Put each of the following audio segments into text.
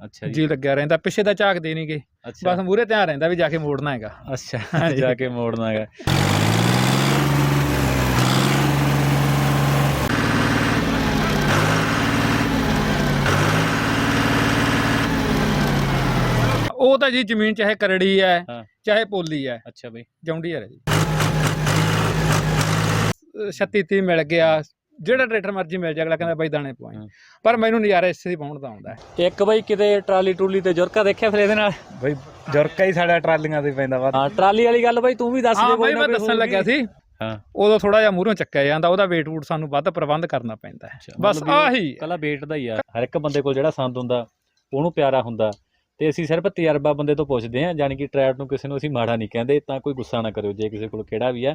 ਅੱਛਾ ਜੀ। ਜੀ ਲੱਗਿਆ ਰਹਿੰਦਾ ਪਿੱਛੇ ਦਾ ਝਾਕਦੇ ਨਹੀਂਗੇ ਅੱਛਾ। ਬਸ ਮੂਰੇ ਧਿਆਨ ਰਹਿੰਦਾ ਵੀ ਜਾ ਕੇ ਮੋੜਨਾ ਹੈਗਾ। ਅੱਛਾ। ਜਾ ਕੇ ਮੋੜਨਾ ਹੈਗਾ। ਉਹ ਤਾਂ ਜੀ ਜ਼ਮੀਨ ਚਾਹੇ ਕਰੜੀ ਹੈ ਹਾਂ। ਚਾਹੇ ਪੋਲੀ ਹੈ। ਅੱਛਾ ਬਈ। ਜੌਂਡੀਅਰ ਹੈ ਜੀ। 36 30 ਮਿਲ ਗਿਆ ਜਿਹੜਾ ਟਰੈਕਟਰ ਮਰਜ਼ੀ ਮਿਲ ਜਾ ਅਗਲਾ ਕਹਿੰਦਾ ਬਾਈ ਦਾਣੇ ਪਵਾਈ। ਪਰ ਮੈਨੂੰ ਨਜ਼ਾਰਾ ਇਸੇ ਦੀ ਪਾਉਣ ਦਾ ਆਉਂਦਾ ਹੈ। ਇੱਕ ਬਈ ਕਿਤੇ ਟਰਾਲੀ ਟਰੂਲੀ ਤੇ ਜੁਰਕਾ ਦੇਖਿਆ ਫਿਰ ਇਹਦੇ ਨਾਲ? ਬਈ ਜੁਰਕਾ ਹੀ ਸਾਡਾ ਟਰਾਲੀਆਂ ਤੇ ਪੈਂਦਾ ਵਾ। ਹਾਂ ਟਰਾਲੀ ਵਾਲੀ ਗੱਲ ਬਈ ਤੂੰ ਵੀ ਦੱਸ ਦੇ ਬਾਈ ਕੋਈ ਨਾ ਮੈਂ ਦੱਸਣ। ਲੱਗਿਆ ਸੀ। ਹਾਂ। ਉਦੋਂ ਥੋੜਾ ਜਿਹਾ ਮੂਹਰੋਂ ਚੱਕਿਆ ਜਾਂਦਾ ਉਹਦਾ weight ਵੂਟ ਸਾਨੂੰ ਵੱਧ ਪ੍ਰਬੰਧ ਕਰਨਾ ਪੈਂਦਾ ਹੈ। ਬਸ ਆਹੀ। ਕੱਲਾ ਵੇਟ ਦਾ ਹੀ ਆ। ਹਰ ਇੱਕ ਬੰਦੇ ਕੋਲ ਜਿਹੜਾ ਸੰਦ ਹੁੰਦਾ ਉਹਨੂੰ ਪਿਆਰਾ ਹੁੰਦਾ। ਤੇ ਅਸੀਂ ਸਿਰਫ ਤਜਰਬਾ ਬੰਦੇ ਤੋਂ ਪੁੱਛਦੇ ਹਾਂ ਯਾਨੀ ਕਿ ਟਰੈਕ ਨੂੰ ਕਿਸੇ ਨੂੰ ਅਸੀਂ ਮਾੜਾ ਨਹੀਂ ਕਹਿੰਦੇ ਤਾਂ ਕੋਈ ਗੁੱਸਾ ਨਾ ਕਰਿਓ ਜੇ ਕਿਸੇ ਕੋਲ ਕਿਹੜਾ ਵੀ ਆ।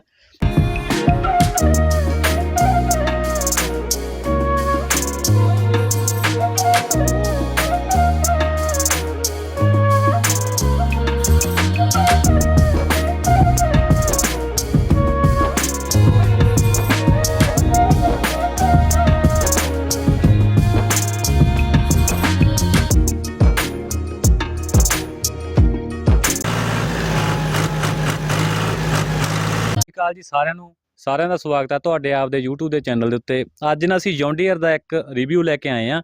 ਸਾਰਿਆਂ ਨੂੰ ਸਾਰਿਆਂ ਦਾ ਸਵਾਗਤ ਹੈ ਤੁਹਾਡੇ ਆਪ ਦੇ YouTube ਦੇ ਚੈਨਲ ਦੇ ਉੱਤੇ। ਅੱਜ ਨਾ ਅਸੀਂ ਜੌਂਡੀਅਰ ਦਾ ਇੱਕ ਰਿਵਿਊ ਲੈ ਕੇ ਆਏ ਆ।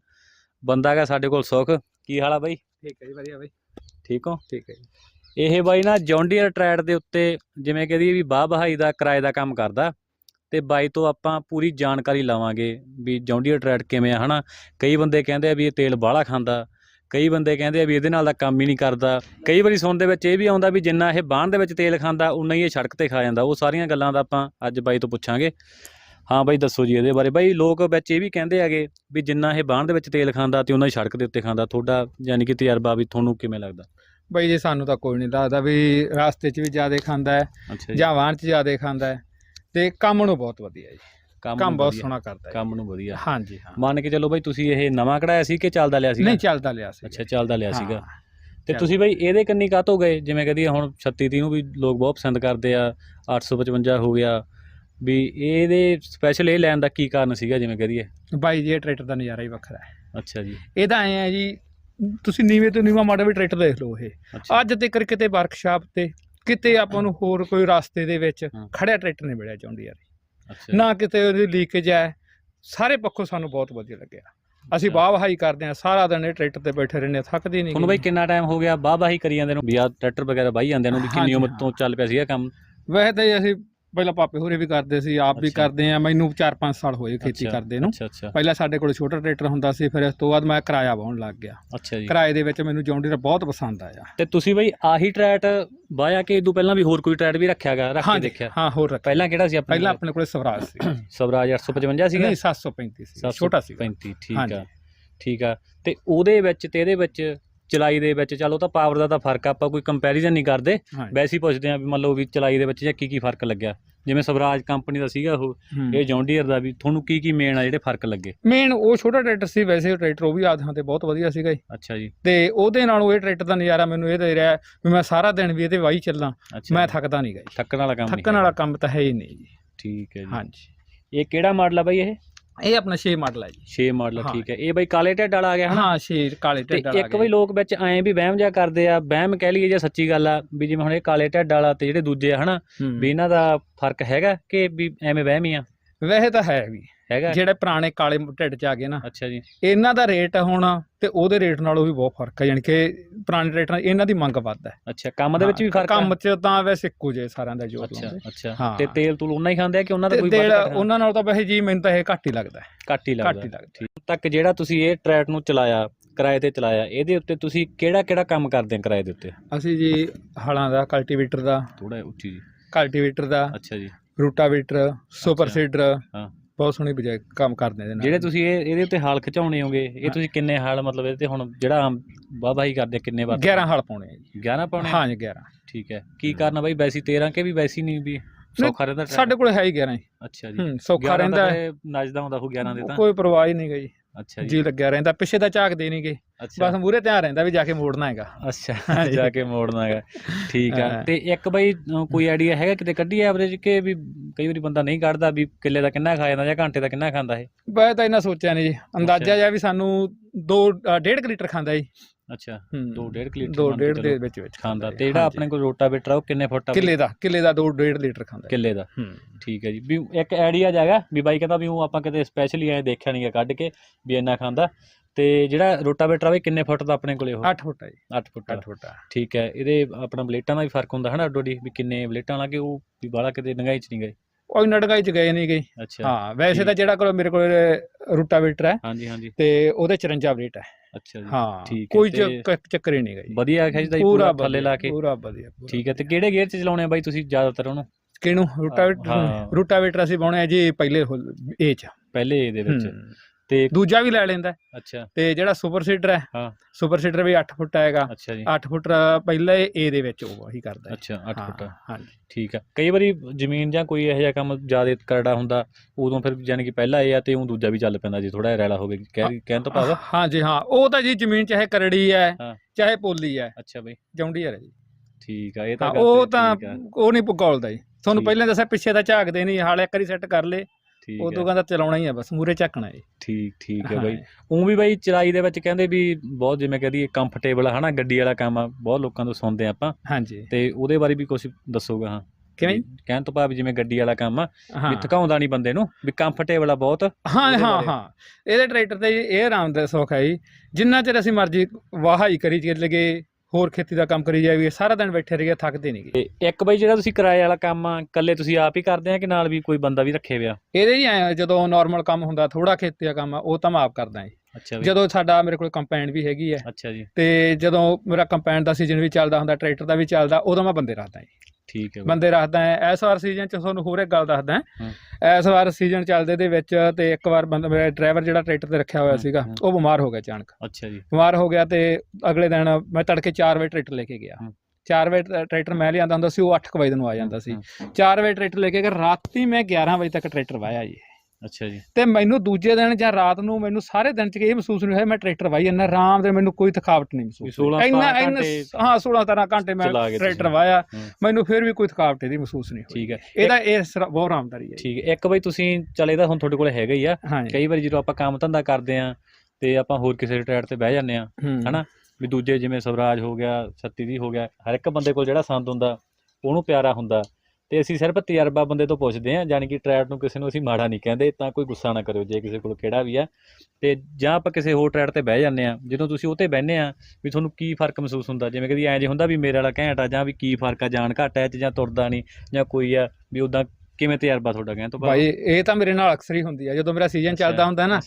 ਬੰਦਾ ਹੈਗਾ ਸਾਡੇ ਕੋਲ ਸੁਖ। ਕੀ ਹਾਲ ਆ ਬਾਈ? ਠੀਕ ਹੈ ਜੀ ਵਧੀਆ ਬਾਈ। ਠੀਕ ਹੋ? ਠੀਕ ਹੈ ਜੀ। ਇਹ ਬਾਈ ਨਾ ਜੌਂਡੀਅਰ ਟਰੈਡ ਦੇ ਉੱਤੇ ਜਿਵੇਂ ਕਹਦੀ ਵੀ ਬਾਹ ਬਹਾਈ ਦਾ ਕਿਰਾਏ ਦਾ ਕੰਮ ਕਰਦਾ। ਤੇ ਬਾਈ ਤੋਂ ਆਪਾਂ ਪੂਰੀ ਜਾਣਕਾਰੀ ਲਵਾਂਗੇ ਵੀ ਜੌਂਡੀਅਰ ਟਰੈਡ ਕਿਵੇਂ ਆ ਹਨਾ? ਕਈ ਬੰਦੇ ਕਹਿੰਦੇ ਆ ਵੀ ਇਹ ਤੇਲ ਬਾਹਲਾ ਖਾਂਦਾ। ਕਈ ਬੰਦੇ ਕਹਿੰਦੇ ਆ ਵੀ ਇਹਦੇ ਨਾਲ ਦਾ ਕੰਮ ਹੀ ਨਹੀਂ ਕਰਦਾ। ਕਈ ਵਾਰੀ ਸੁਣਨ ਦੇ ਵਿੱਚ ਇਹ ਵੀ ਆਉਂਦਾ ਵੀ ਜਿੰਨਾ ਇਹ ਬਾਹਣ ਦੇ ਵਿੱਚ ਤੇਲ ਖਾਂਦਾ ਉਨਾ ਹੀ ਇਹ ਸੜਕ ਤੇ ਖਾ ਜਾਂਦਾ। ਉਹ ਸਾਰੀਆਂ ਗੱਲਾਂ ਦਾ ਆਪਾਂ ਅੱਜ ਬਾਈ ਤੋਂ ਪੁੱਛਾਂਗੇ। ਹਾਂ ਬਾਈ ਦੱਸੋ ਜੀ ਇਹਦੇ ਬਾਰੇ। ਬਾਈ ਲੋਕ ਵਿੱਚ ਇਹ ਵੀ ਕਹਿੰਦੇ ਹੈਗੇ ਵੀ ਜਿੰਨਾ ਇਹ ਬਾਹਣ ਦੇ ਵਿੱਚ ਤੇਲ ਖਾਂਦਾ ਤੇ ਉਨਾ ਹੀ ਸੜਕ ਦੇ ਉੱਤੇ ਖਾਂਦਾ। ਤੁਹਾਡਾ ਯਾਨੀ ਕਿ ਤਜਰਬਾ ਵੀ ਤੁਹਾਨੂੰ ਕਿਵੇਂ ਲੱਗਦਾ? ਬਾਈ ਜੀ ਸਾਨੂੰ ਤਾਂ ਕੋਈ ਨਹੀਂ ਦੱਸਦਾ ਵੀ ਰਾਸਤੇ 'ਚ ਵੀ ਜ਼ਿਆਦਾ ਖਾਂਦਾ ਹੈ ਅੱਛਾ ਜੀ। ਜਾਂ ਵਾਹਨ 'ਚ ਜ਼ਿਆਦਾ ਖਾਂਦਾ ਹੈ। ਤੇ ਕੰਮ ਨੂੰ ਬਹੁਤ ਵਧੀਆ ਜੀ। ਕੰਮ ਬਹੁਤ ਸੋਹਣਾ ਕਰਦਾ ਹੈ ਕੰਮ ਨੂੰ ਵਧੀਆ। ਹਾਂਜੀ ਹਾਂ। ਮੰਨ ਕੇ ਚੱਲੋ ਬਾਈ ਤੁਸੀਂ ਇਹ ਨਵਾਂ ਕਢਾਇਆ ਸੀ ਕਿ ਚੱਲਦਾ ਲਿਆ ਸੀਗਾ? ਨਹੀਂ ਚੱਲਦਾ ਲਿਆ ਸੀ ਅੱਛਾ ਚੱਲਦਾ ਲਿਆ ਸੀਗਾ। ਤੇ। ਤੁਸੀਂ ਬਾਈ ਇਹਦੇ ਕੰਨੀ ਕਾਤੋਂ ਗਏ? ਜਿਵੇਂ ਕਹਦੀ ਹੁਣ 36 30 ਨੂੰ ਵੀ ਲੋਕ ਬਹੁਤ ਪਸੰਦ ਕਰਦੇ ਆ 855 ਹੋ ਗਿਆ। ਵੀ ਇਹਦੇ ਸਪੈਸ਼ਲ ਇਹ ਲੈਣ ਦਾ ਕੀ ਕਾਰਨ ਸੀਗਾ ਜਿਵੇਂ ਕਹਦੀਏ ਬਾਈ ਜੀ ਇਹ ਟਰੈਕਟਰ ਦਾ ਨਜ਼ਾਰਾ ਹੀ ਵੱਖਰਾ ਹੈ। ਅੱਛਾ ਜੀ। ਇਹਦਾ ਐ ਹੈ ਜੀ ਤੁਸੀਂ ਨੀਵੇਂ ਤੋਂ ਨੀਵਾਂ ਮਾੜਾ ਵੀ ਟਰੈਕਟਰ ਦੇਖ ਲਓ ਇਹ। ਅੱਜ ਤੱਕ ਕਿਤੇ ਵਰਕਸ਼ਾਪ ਤੇ ਕਿਤੇ ਆਪਾਂ ਨੂੰ ਹੋਰ ਕੋਈ ਰਸਤੇ ਦੇ ਵਿੱਚ। ਖੜਿਆ ਟਰੈਕਟਰ ਨਹੀਂ ਮਿਲਿਆ ਚੌਂਡੀਆਰ ਅੱਛਾ ਨਾ ਕਿਤੇ ਉਹਦੀ ਲੀਕੇਜ ਹੈ। ਸਾਰੇ ਪੱਖੋਂ ਸਾਨੂੰ ਬਹੁਤ ਵਧੀਆ ਲੱਗਿਆ। ਅਸੀਂ ਅੱਛਾ। ਵਾਹ ਵਹਾਈ ਕਰਦੇ ਹਾਂ। ਸਾਰਾ ਦਿਨ ਇਹ ਟਰੈਕਟਰ ਤੇ ਬੈਠੇ ਰਹਿੰਦੇ ਥੱਕਦੇ ਨਹੀਂ ਤੁਹਾਨੂੰ ਬਾਈ ਕਿੰਨਾ ਟਾਈਮ ਹੋ ਗਿਆ? ਬਾਹੀ ਕਰੀ ਜਾਂਦੇ ਨੂੰ। ਵੀ ਆਹ ਟਰੈਕਟਰ ਵਗੈਰਾ ਬਾਈ ਜਾਂਦੇ ਨੂੰ ਵੀ ਕਿੰਨੀ ਉਮਰ। ਤੋਂ ਚੱਲ ਪਿਆ ਸੀਗਾ ਕੰਮ। ਵੈਸੇ ਤਾਂ ਅਸੀਂ ਪਹਿਲਾਂ ਪਾਪੇ ਹੋਰੇ ਵੀ ਕਰਦੇ ਸੀ ਆਪ ਵੀ ਅੱਛਾ। ਕਰਦੇ ਆ। ਮੈਨੂੰ 4-5 ਸਾਲ ਹੋਏ ਖੇਤੀ ਅੱਛਾ, ਕਰਦੇ ਨੂੰ। ਅੱਛਾ ਅੱਛਾ। ਪਹਿਲਾਂ ਸਾਡੇ ਕੋਲ ਛੋਟਾ ਟਰੈਕਟਰ ਹੁੰਦਾ ਸੀ ਫਿਰ ਇਸ ਤੋਂ ਬਾਅਦ ਮੈਂ ਕਿਰਾਇਆ ਵਾਹਣ ਲੱਗ ਗਿਆ। ਅੱਛਾ ਜੀ। ਕਿਰਾਏ ਦੇ ਵਿੱਚ ਮੈਨੂੰ ਜੌਂਡੀਅਰ ਬਹੁਤ ਪਸੰਦ ਆਇਆ। ਤੇ ਤੁਸੀਂ ਬਾਈ ਆਹੀ ਟਰੈਟ ਬਾਇਆ ਕਿ ਇਦੋਂ ਪਹਿਲਾਂ ਵੀ ਹੋਰ ਕੋਈ ਟਰੈਟ ਵੀ ਰੱਖਿਆਗਾ ਰੱਖ ਕੇ ਹਾਂਜੀ, ਦੇਖਿਆ? ਹਾਂ ਹੋਰ ਰੱਖਿਆ। ਪਹਿਲਾਂ ਕਿਹੜਾ ਸੀ ਆਪਣੇ ਪਹਿਲਾਂ ਆਪਣੇ ਕੋਲੇ ਸਵਰਾਜ ਸੀ। ਸਵਰਾਜ 855 ਸੀਗਾ? ਨਹੀਂ 735 ਸੀ ਛੋਟਾ ਸੀ 35 ਠੀਕ ਆ। ਹਾਂਜੀ। ਠੀਕ ਆ। ਤੇ ਉਹਦੇ ਵਿੱਚ ਤੇ ਇਹਦੇ ਵਿੱਚ ਚਲਾਈ ਦੇ ਵਿੱਚ ਚਲੋ ਤਾਂ ਪਾਵਰ ਦਾ ਤਾਂ ਫ਼ਰਕ ਆ, ਆਪਾਂ ਕੋਈ ਕੰਪੈਰੀਜ਼ਨ ਨਹੀਂ ਕਰਦੇ। ਵੈਸੇ ਹੀ ਪੁੱਛਦੇ ਆ ਵੀ ਮੰਨ ਲਓ ਵੀ ਚਲਾਈ ਦੇ ਵਿੱਚ ਜਾਂ ਕੀ ਕੀ ਫ਼ਰਕ ਲੱਗਿਆ। ਜਿਵੇਂ ਸਵਰਾਜ ਕੰਪਨੀ ਦਾ ਸੀਗਾ ਉਹ ਇਹ ਜੌਂਡੀਅਰ ਦਾ ਵੀ ਤੁਹਾਨੂੰ ਕੀ ਕੀ ਮੇਨ ਆ ਜਿਹੜੇ ਫ਼ਰਕ ਲੱਗੇ? ਮੇਨ ਉਹ ਛੋਟਾ ਟਰੈਕਟਰ ਸੀ ਵੈਸੇ ਉਹ ਟਰੈਕਟਰ ਉਹ ਵੀ ਆਦਿਆਂ ਤੇ ਬਹੁਤ ਵਧੀਆ ਸੀਗਾ ਜੀ। ਅੱਛਾ ਜੀ। ਤੇ ਉਹਦੇ ਨਾਲੋਂ ਇਹ ਟਰੈਕਟਰ ਦਾ ਨਜ਼ਾਰਾ ਮੈਨੂੰ ਇਹ ਦੇ ਰਿਹਾ ਵੀ ਮੈਂ ਸਾਰਾ ਦਿਨ ਵੀ ਇਹਦੇ ਵਾਹੀ ਚੱਲਾਂ ਅੱਛਾ ਮੈਂ। ਥੱਕਦਾ ਨਹੀਂ ਗਾ ਜੀ। ਥੱਕਣ ਵਾਲਾ ਕੰਮ ਨਹੀਂ ਥੱਕਣ ਵਾਲਾ ਕੰਮ ਤਾਂ ਹੈ ਹੀ ਨਹੀਂ ਜੀ। ਠੀਕ ਹੈ ਜੀ। ਹਾਂਜੀ। ਇਹ ਕਿਹੜਾ ਮਾਡਲ ਆ ਬਾਈ ਇਹ? ਇਹ ਆਪਣਾ 6 ਮਾਡਲ ਹੈ ਜੀ। 6 ਮਾਡਲ ਹਾਂ। ਠੀਕ ਹੈ। ਇਹ ਬਾਈ ਕਾਲੇ ਢੱਡ ਵਾਲਾ ਆ ਗਿਆ ਹਨਾ? ਹਾਂ 6 ਕਾਲੇ ਤੇ ਢੱਡ ਵਾਲਾ ਇੱਕ ਬਈ ਲੋਕ ਵਿੱਚ ਐਂ ਵੀ ਵਹਿਮ ਜਿਹਾ ਕਰਦੇ ਆ ਵਹਿਮ ਕਹਿ ਲਈਏ ਜਾਂ ਸੱਚੀ ਗੱਲ ਆ ਵੀ ਜਿਵੇਂ ਹੁਣ ਇਹ ਕਾਲੇ ਢੱਡ ਵਾਲਾ ਤੇ ਜਿਹੜੇ ਦੂਜੇ ਆ ਹਨਾ? ਵੀ ਇਹਨਾਂ ਦਾ ਫ਼ਰਕ ਹੈਗਾ ਕਿ ਵੀ ਐਵੇਂ ਵਹਿਮ ਹੀ ਆ? ਵੈਸੇ ਤਾਂ ਹੈ ਵੀ। ਹੈਗਾ? ਜਿਹੜੇ ਪੁਰਾਣੇ ਕਾਲੇ ਢਿੱਡ ਚ ਆ ਗਏ ਨਾ। ਅੱਛਾ ਜੀ। ਇਹਨਾਂ ਦਾ ਰੇਟ ਹੁਣ ਤੇ ਉਹਦੇ ਰੇਟ ਨਾਲੋਂ ਵੀ ਬਹੁਤ ਫ਼ਰਕ ਹੈ ਯਾਨੀ ਕਿ ਪੁਰਾਣੇ ਰੇਟਾਂ ਇਹਨਾਂ ਦੀ ਮੰਗ ਵੱਧ ਹੈ ਅੱਛਾ ਕੰਮ ਦੇ ਵਿੱਚ ਵੀ ਫ਼ਰਕ ਆ? ਕੰਮ 'ਚ ਤਾਂ ਵੈਸੇ ਇੱਕੋ ਜੇ ਸਾਰਿਆਂ ਦਾ ਜੋਰ ਅੱਛਾ ਅੱਛਾ। ਹਾਂ। ਤੇ ਤੇਲ ਤੂਲ ਉਹਨਾਂ ਹੀ ਖਾਂਦੇ ਆ ਕਿ ਉਹਨਾਂ ਦਾ ਕੋਈ ਤੇਲ? ਉਹਨਾਂ ਨਾਲ ਤਾਂ ਵੈਸੇ ਜੀ ਮੈਨੂੰ ਤਾਂ ਇਹ ਘੱਟ ਹੀ ਲੱਗਦਾ। ਹੈ ਘੱਟ ਹੀ ਲੱਗਦਾ। ਘੱਟ ਹੀ ਲੱਗਦਾ। ਠੀਕ। ਤੱਕ ਜਿਹੜਾ ਤੁਸੀਂ ਇਹ ਟਰੈਕ ਨੂੰ ਚਲਾਇਆ ਕਿਰਾਏ ਤੇ ਚਲਾਇਆ ਇਹਦੇ ਉੱਤੇ ਤੁਸੀਂ ਕਿਹੜਾ ਕਿਹੜਾ ਕੰਮ ਕਰਦੇ ਆ ਕਿਰਾਏ ਦੇ ਉੱਤੇ? ਅਸੀਂ ਜੀ ਹਲਾਂ ਦਾ ਕਲਟੀਵੇਟਰ ਦਾ ਥੋੜਾ ਉੱਚੀ ਜੀ। ਕਲਟੀਵੇਟਰ ਦਾ ਅੱਛਾ ਜੀ। Rotavator super. ਸੀਡਰ ਹਾਂ। ਬਹੁਤ ਸੋਹਣੀ ਬਜਾਏ ਕੰਮ ਕਰਦੇ ਇਹਦੇ ਨਾਲ। ਜਿਹੜੇ ਤੁਸੀਂ ਇਹ ਇਹਦੇ ਉੱਤੇ ਹਾਲ ਖਿਚਾਉਣੇ ਹੋਗੇ ਇਹ। ਤੁਸੀਂ ਕਿੰਨੇ ਹਾਲ ਮਤਲਬ ਇਹਦੇ ਤੇ ਹੁਣ ਜਿਹੜਾ ਵਾਹਵਾਹੀ ਕਰਦੇ ਕਿੰਨੇ ਵਾਰ? 11 ਹਲ ਪਾਉਣੇ ਆ ਜੀ। 11 ਪਾਉਣੇ? ਹਾਂ ਜੀ 11 ਠੀਕ ਹੈ। ਕੀ ਕਾਰਨ ਬਾਈ? ਵੈਸੀ 13 ਕੇ ਵੀ ਵੈਸੀ ਨਹੀਂ ਵੀ ਸੌਖਾ ਰਹਿੰਦਾ? ਸਾਡੇ ਕੋਲ ਹੈ ਹੀ 11 ਜੀ ਅੱਛਾ ਜੀ। ਸੌਖਾ 11 ਰਹਿੰਦਾ ਨੱਚਦਾ ਹੁੰਦਾ ਉਹ 11 ਦੇ ਤਾਂ। ਕੋਈ ਪਰਵਾਹ ਹੀ ਨਹੀਂ ਗਈ ਅੱਛਾ ਜੀ। ਜੀ ਲੱਗਿਆ ਰਹਿੰਦਾ ਪਿੱਛੇ ਦਾ ਝਾਕਦੇ ਨਹੀਂਗੇ ਅੱਛਾ ਬਸ ਮੂਰੇ ਧਿਆਨ ਰਹਿੰਦਾ ਵੀ ਜਾ ਕੇ ਮੋੜਨਾ ਹੈਗਾ। ਅੱਛਾ। ਜਾ। ਕੇ ਮੋੜਨਾ ਹੈਗਾ। ਠੀਕ ਆ। ਤੇ ਇੱਕ ਬਾਈ ਕੋਈ ਆਈਡੀਆ ਹੈਗਾ ਕਿਤੇ ਕੱਢੀ ਐਵਰੇਜ ਕਿ ਵੀ ਕਈ ਵਾਰੀ ਬੰਦਾ ਨਹੀਂ ਕੱਢਦਾ ਵੀ ਕਿੱਲੇ ਦਾ ਕਿੰਨਾ ਖਾ ਜਾਂਦਾ ਜਾਂ ਘੰਟੇ ਦਾ ਕਿੰਨਾ ਖਾਂਦਾ ਇਹ? ਮੈਂ ਤਾਂ ਇਹਨਾਂ ਸੋਚਿਆ ਨਹੀਂ ਜੀ। ਅੰਦਾਜ਼ਾ। ਜਿਹਾ ਵੀ ਸਾਨੂੰ 2 1.5 ਲੀਟਰ ਖਾਂਦਾ ਜੀ। ਅੱਛਾ ਹੂੰ 2.5 ਲੀਟਰ ਦੋ ਮੰਨ ਕੇ ਡੇਢ ਦੇ ਚੱਲੋ ਵਿੱਚ ਵਿੱਚ ਖਾਂਦਾ ਜੀ, ਤੇ ਜਿਹੜਾ। ਆਪਣੇ ਕੋਲ ਰੋਟਾਵੇਟਰ ਆ ਉਹ ਕਿੰਨੇ ਫੁੱਟ ਆ? ਕਿੱਲੇ ਦਾ ਕਿੱਲੇ ਦਾ 2.5 ਲੀਟਰ ਖਾਂਦਾ। ਕਿੱਲੇ ਦਾ। ਹੂੰ। ਠੀਕ ਹੈ ਜੀ। ਵੀ ਇੱਕ ਆਈਡੀਆ ਜਾਗਾ ਵੀ ਬਾਈ ਕਹਿੰਦਾ ਵੀ ਉਹ ਆਪਾਂ ਕਿਤੇ ਸਪੈਸ਼ਲੀ ਐ ਦੇਖਿਆ ਨਹੀਂਗਾ ਕੱਢ ਕੇ ਵੀ ਇੰਨਾ ਖਾਂਦਾ। ਤੇ ਜਿਹੜਾ ਰੋਟਾਵੇਟਰ ਆ ਵੀ ਕਿੰਨੇ ਫੁੱਟ ਦਾ ਆਪਣੇ ਕੋਲੇ ਉਹ? 8 ਫੁੱਟ ਹੈ 8 ਫੁੱਟ ਦਾ 8 ਫੁੱਟ ਠੀਕ ਹੈ। ਇਹਦੇ ਆਪਣਾ ਬਲੇਟਾਂ ਦਾ ਵੀ ਫ਼ਰਕ ਹੁੰਦਾ ਹਨਾ ਅੱਡੋ ਅੱਡੀ ਵੀ ਕਿੰਨੇ ਬਲੇਟਾਂ ਲਾਗੇ ਉਹ ਵੀ ਬਾਹਲਾ ਕਿਤੇ ਡੰਗਾਈ ਚ ਨਹੀਂ ਗਏ। ਉਹ ਨੜਗਾਈ ਚ ਗਏ ਨਹੀਂ ਅੱਛਾ। ਹਾਂ ਵੈਸੇ। ਤਾਂ ਜਿਹੜਾ ਕੋਲ ਮੇਰੇ ਕੋਲ ਰੂਟਾਵੇਟਰ ਹੈ ਹਾਂਜੀ ਹਾਂਜੀ। ਤੇ ਉਹਦੇ 54 ਰੇਟ ਹੈ। ਅੱਛਾ ਜੀ। ਹਾਂ ਠੀਕ ਹੈ, ਕੋਈ ਚੱਕਰ ਹੀ ਨਹੀਂ ਗਈ ਵਧੀਆ ਖਿੱਚਦਾ ਜੀ ਪੂਰਾ ਥੱਲੇ ਲਾ ਕੇ। ਪੂਰਾ ਵਧੀਆ ਠੀਕ ਹੈ ਤੇ ਕਿਹੜੇ ਗੇਅਰ ਚ ਚਲਾਉਣੇ ਆ ਬਾਈ ਤੁਸੀਂ ਜ਼ਿਆਦਾਤਰ ਉਹਨੂੰ? ਕਿਹਨੂੰ? ਰੂਟਾਵੇਟਰ? ਰੂਟਾਵੇਟਰ ਅਸੀਂ ਪਾਉਣੇ ਆ ਜੀ ਪਹਿਲੇ ਏ ਚ। ਪਹਿਲੇ ਇਹਦੇ ਵਿੱਚ। ਹੂੰ। ਤੇ ਦੂਜਾ ਵੀ ਲੈ ਲੈਂਦਾ। ਅੱਛਾ। ਤੇ ਜਿਹੜਾ ਸੁਪਰ ਸੀਡਰ ਹੈ ਹਾਂ। ਸੁਪਰ ਸੀਡਰ ਵੀ 8 ਫੁੱਟ ਆਏਗਾ। ਅੱਛਾ ਜੀ। 8 ਫੁੱਟ ਪਹਿਲੇ ਏ ਦੇ ਵਿੱਚ ਉਹ ਹੀ ਕਰਦਾ ਅੱਛਾ 8 ਹਾਂ, ਫੁੱਟ। ਹਾਂਜੀ। ਠੀਕ ਆ ਕਈ ਵਾਰੀ ਜ਼ਮੀਨ ਜਾਂ ਕੋਈ ਇਹੋ ਜਿਹਾ ਕੰਮ ਜ਼ਿਆਦਾ ਕਰੜਾ ਹੁੰਦਾ ਉਦੋਂ ਫਿਰ ਜਾਨੀ ਕਿ ਪਹਿਲਾਂ ਇਹ ਆ ਤੇ ਉਹ ਦੂਜਾ ਵੀ ਚੱਲ ਪੈਂਦਾ ਜੀ ਥੋੜਾ ਰੈਲਾ ਹੋਵੇ। ਕਹਿ ਕਹਿਣ ਤੋਂ ਭਾਵ ਹਾਂ ਜੀ ਹਾਂ। ਉਹ ਤਾਂ ਜੀ ਜ਼ਮੀਨ ਚਾਹੇ ਕਰੜੀ ਹੈ। ਚਾਹੇ ਪੋਲੀ ਹੈ ਅੱਛਾ ਬਈ। ਜੌਂਡੀਅਰ ਹੈ ਜੀ। ਠੀਕ ਆ ਇਹ ਤਾਂ ਉਹ ਤੇ ਉਹ ਨਹੀਂ ਪੁਗੌਲਦਾ ਜੀ। ਤੁਹਾਨੂੰ। ਪਹਿਲਾਂ ਦੱਸਿਆ ਪਿੱਛੇ ਤਾਂ ਝਾਕਦੇ ਨਹੀਂ ਹਾਲੇ ਇੱਕ ਵਾਰੀ ਸੈੱਟ ਕਰ ਲੇ ਠੀਕ ਉਦੋਂ ਆ ਕਹਿੰਦਾ ਚਲਾਉਣਾ ਹੀ ਹੈ ਬਸ ਮੂਰੇ ਝਾਕਣਾ ਜੀ ਠੀਕ ਠੀਕ ਹੈ ਬਈ। ਉਹ ਵੀ ਬਾਈ ਚਲਾਈ ਦੇ ਵਿੱਚ ਕਹਿੰਦੇ ਵੀ ਬਹੁਤ ਜਿਵੇਂ ਕਹਦੀ ਕੰਫਰਟੇਬਲ ਆ ਹਨਾ ਗੱਡੀ ਵਾਲਾ ਕੰਮ ਆ ਬਹੁਤ ਲੋਕਾਂ ਤੋਂ ਸੁਣਦੇ ਆ ਆਪਾਂ। ਹਾਂਜੀ। ਤੇ ਉਹਦੇ ਬਾਰੇ ਵੀ ਕੁਝ ਦੱਸੋਗਾ ਹਾਂ। ਕਿਵੇਂ? ਕਹਿਣ ਤੋਂ ਭਾਵ ਜਿਵੇਂ ਗੱਡੀ ਵਾਲਾ ਕੰਮ ਆ ਵੀ ਥਕਾਉਂਦਾ ਨਹੀਂ ਬੰਦੇ ਨੂੰ ਵੀ ਕੰਫਰਟੇਬਲ ਆ ਬਹੁਤ। ਹਾਂ ਹਾਂ। ਹਾਂ। ਇਹਦੇ ਟਰੈਕਟਰ ਤੇ ਇਹ ਆਰਾਮ ਦਾ ਸੁੱਖ ਹੈ ਜੀ। ਜਿੰਨਾ ਚਿਰ ਅਸੀਂ ਮਰਜ਼ੀ ਵਾਹਾਈ ਕਰੀ ਚੱਲਗੇ ਹੋਰ ਖੇਤੀ ਦਾ ਕੰਮ ਕਰੀ ਜਾਈਏ ਸਾਰਾ ਦਿਨ ਬੈਠੇ ਰਹੀਏ ਥੱਕਦੇ ਨਹੀਂ ਤੇ ਇੱਕ ਬਈ ਜਿਹੜਾ ਤੁਸੀਂ ਕਿਰਾਏ ਵਾਲਾ ਕੰਮ ਆ ਇਕੱਲੇ ਤੁਸੀਂ ਆਪ ਹੀ ਕਰਦੇ ਆ ਕਿ ਨਾਲ ਵੀ ਕੋਈ ਬੰਦਾ ਵੀ ਰੱਖੇ ਵਿਆ ਇਹਦੇ ਹੀ ਐਂ ਆ, ਜਦੋਂ ਨਾਰਮਲ ਕੰਮ ਹੁੰਦਾ ਥੋੜਾ ਖੇਤੀ ਦਾ ਕੰਮ ਆ ਉਹ ਤਾਂ ਮੈਂ ਆਪ ਕਰਦਾ ਜੀ। ਅੱਛਾ ਬਈ ਜਦੋਂ ਸਾਡਾ ਮੇਰੇ ਕੋਲ ਕੰਪੈਨ ਵੀ ਹੈਗੀ ਹੈ ਅੱਛਾ ਜੀ। ਤੇ ਜਦੋਂ ਮੇਰਾ ਕੰਪੈਨ ਦਾ ਸੀਜ਼ਨ ਵੀ ਚੱਲਦਾ ਹੁੰਦਾ ਟਰੈਕਟਰ ਦਾ ਵੀ ਚੱਲਦਾ ਉਦੋਂ ਮੈਂ ਬੰਦੇ ਰੱਖਦਾ ਜੀ। ਠੀਕ ਹੈ ਬੰਦੇ ਰੱਖਦਾ ਹੈ। ਇਸ ਵਾਰ ਸੀਜ਼ਨ ਚ ਤੁਹਾਨੂੰ ਹੋਰ ਇੱਕ ਗੱਲ ਦੱਸਦਾ। ਹਾਂ। ਇਸ ਵਾਰ ਸੀਜ਼ਨ ਚੱਲਦੇ ਦੇ ਵਿੱਚ ਤੇ ਇੱਕ ਵਾਰ ਬੰਦਾ ਮੇਰਾ ਡਰਾਈਵਰ ਜਿਹੜਾ ਟਰੈਕਟਰ ਤੇ ਰੱਖਿਆ ਹੋਇਆ ਸੀਗਾ। ਉਹ ਬਿਮਾਰ ਹੋ ਗਿਆ ਅਚਾਨਕ। ਅੱਛਾ ਜੀ। ਬਿਮਾਰ ਹੋ ਗਿਆ ਤੇ ਅਗਲੇ ਦਿਨ ਮੈਂ ਤੜਕੇ 4 ਵਜੇ ਟਰੈਕਟਰ ਲੈ ਕੇ ਗਿਆ। ਹਮ। 4 ਵਜੇ ਟਰੈਕਟਰ ਮੈਂ ਲਿਆਂਦਾ ਹੁੰਦਾ ਸੀ ਉਹ 8 ਵਜੇ ਨੂੰ ਆ ਜਾਂਦਾ ਸੀ। ਹਮ, 4 ਵਜੇ ਟਰੈਕਟਰ ਲੈ ਕੇ ਗਿਆ ਰਾਤੀ ਮੈਂ 11 ਵਜੇ ਤੱਕ ਟਰੈਕਟਰ ਵਾਇਆ ਜੀ। ਅੱਛਾ ਜੀ ਤੇ ਮੈਨੂੰ ਦੂਜੇ ਦਿਨ ਜਾਂ ਰਾਤ ਨੂੰ ਮੈਨੂੰ ਸਾਰੇ ਦਿਨ ਚ ਇਹ ਮਹਿਸੂਸ ਨਹੀਂ ਹੋਇਆ ਮੈਂ ਟਰੈਕਟਰ ਵਾਈ ਇੰਨਾ ਆਰਾਮ ਦੇ ਮੈਨੂੰ ਕੋਈ ਥਕਾਵਟ ਨਹੀਂ ਮਹਿਸੂਸ 16 ਹੋਈ। ਇੰਨਾ 17 ਇੰਨਾ ਹਾਂ 16 17 ਘੰਟੇ ਮੈਂ। ਟਰੈਕਟਰ ਵਾਇਆ। ਮੈਨੂੰ ਫਿਰ ਵੀ ਕੋਈ ਥਕਾਵਟ ਇਹਦੀ ਮਹਿਸੂਸ ਨਹੀਂ ਹੋਈ ਠੀਕ ਹੈ ਇਹਦਾ ਇਹ ਬਹੁਤ ਆਰਾਮਦਾਰੀ ਹੈ। ਠੀਕ ਹੈ ਇੱਕ ਬਈ ਤੁਸੀਂ ਚੱਲ ਇਹਦਾ ਹੁਣ ਤੁਹਾਡੇ ਕੋਲ ਹੈਗਾ ਹੀ ਆ। ਕਈ ਵਾਰੀ ਜਦੋਂ ਆਪਾਂ ਕੰਮ ਧੰਦਾ ਕਰਦੇ ਆ ਤੇ ਆਪਾਂ ਹੋਰ ਕਿਸੇ ਟਰੈਡ ਤੇ ਬਹਿ ਜਾਂਦੇ ਆ। ਹਨਾ? ਵੀ ਦੂਜੇ ਜਿਵੇਂ ਸਵਰਾਜ ਹੋ ਗਿਆ ਛੱਤੀ ਦੀ ਹੋ ਗਿਆ ਹਰ ਇੱਕ ਬੰਦੇ ਕੋਲ ਜਿਹੜਾ ਸੰਦ ਹੁੰਦਾ ਉਹਨੂੰ ਪਿਆਰਾ ਹੁੰਦਾ ਤੇ ਅਸੀਂ ਸਿਰਫ ਤਜਰਬਾ ਬੰਦੇ ਤੋਂ ਪੁੱਛਦੇ ਆ ਯਾਨੀ ਕਿ ਟਰੈਡ ਨੂੰ ਕਿਸੇ ਨੂੰ ਅਸੀਂ ਮਾੜਾ ਨਹੀਂ ਕਹਿੰਦੇ ਤਾਂ ਕੋਈ ਗੁੱਸਾ ਨਾ ਕਰਿਓ ਜੇ ਕਿਸੇ ਕੋਲ ਕਿਹੜਾ ਵੀ ਆ। ਤੇ ਜਾਂ ਆਪਾਂ ਕਿਸੇ ਹੋਰ ਟਰੈਡ ਤੇ ਬਹਿ ਜਾਂਦੇ ਆ ਜਦੋਂ ਤੁਸੀਂ ਉਹ ਤੇ ਬਹਿੰਦੇ ਆ ਵੀ ਤੁਹਾਨੂੰ ਕੀ ਫ਼ਰਕ ਮਹਿਸੂਸ ਹੁੰਦਾ ਜਿਵੇਂ ਕਦੀ ਐਂ ਜੇ ਹੁੰਦਾ ਵੀ ਮੇਰੇ ਵਾਲਾ ਘੈਂਟ ਆ ਜਾਂ ਵੀ ਕੀ ਫ਼ਰਕ ਆ ਜਾਣ ਘੱਟ ਐ ਚ ਜਾਂ ਤੁਰਦਾ ਨਹੀਂ ਜਾਂ ਕੋਈ ਆ ਵੀ ਉਦਾਂ ਕਿਵੇਂ ਤਜਰਬਾ ਤੁਹਾਡਾ ਕਹਿਣ ਤੋਂ ਭਾਈ ਇਹ ਤਾਂ ਮੇਰੇ ਨਾਲ ਅਕਸਰ ਹੀ ਹੁੰਦੀ ਆ ਜਦੋਂ ਮੇਰਾ ਸੀਜ਼ਨ ਚੱਲਦਾ ਹੁੰਦਾ ਨਾ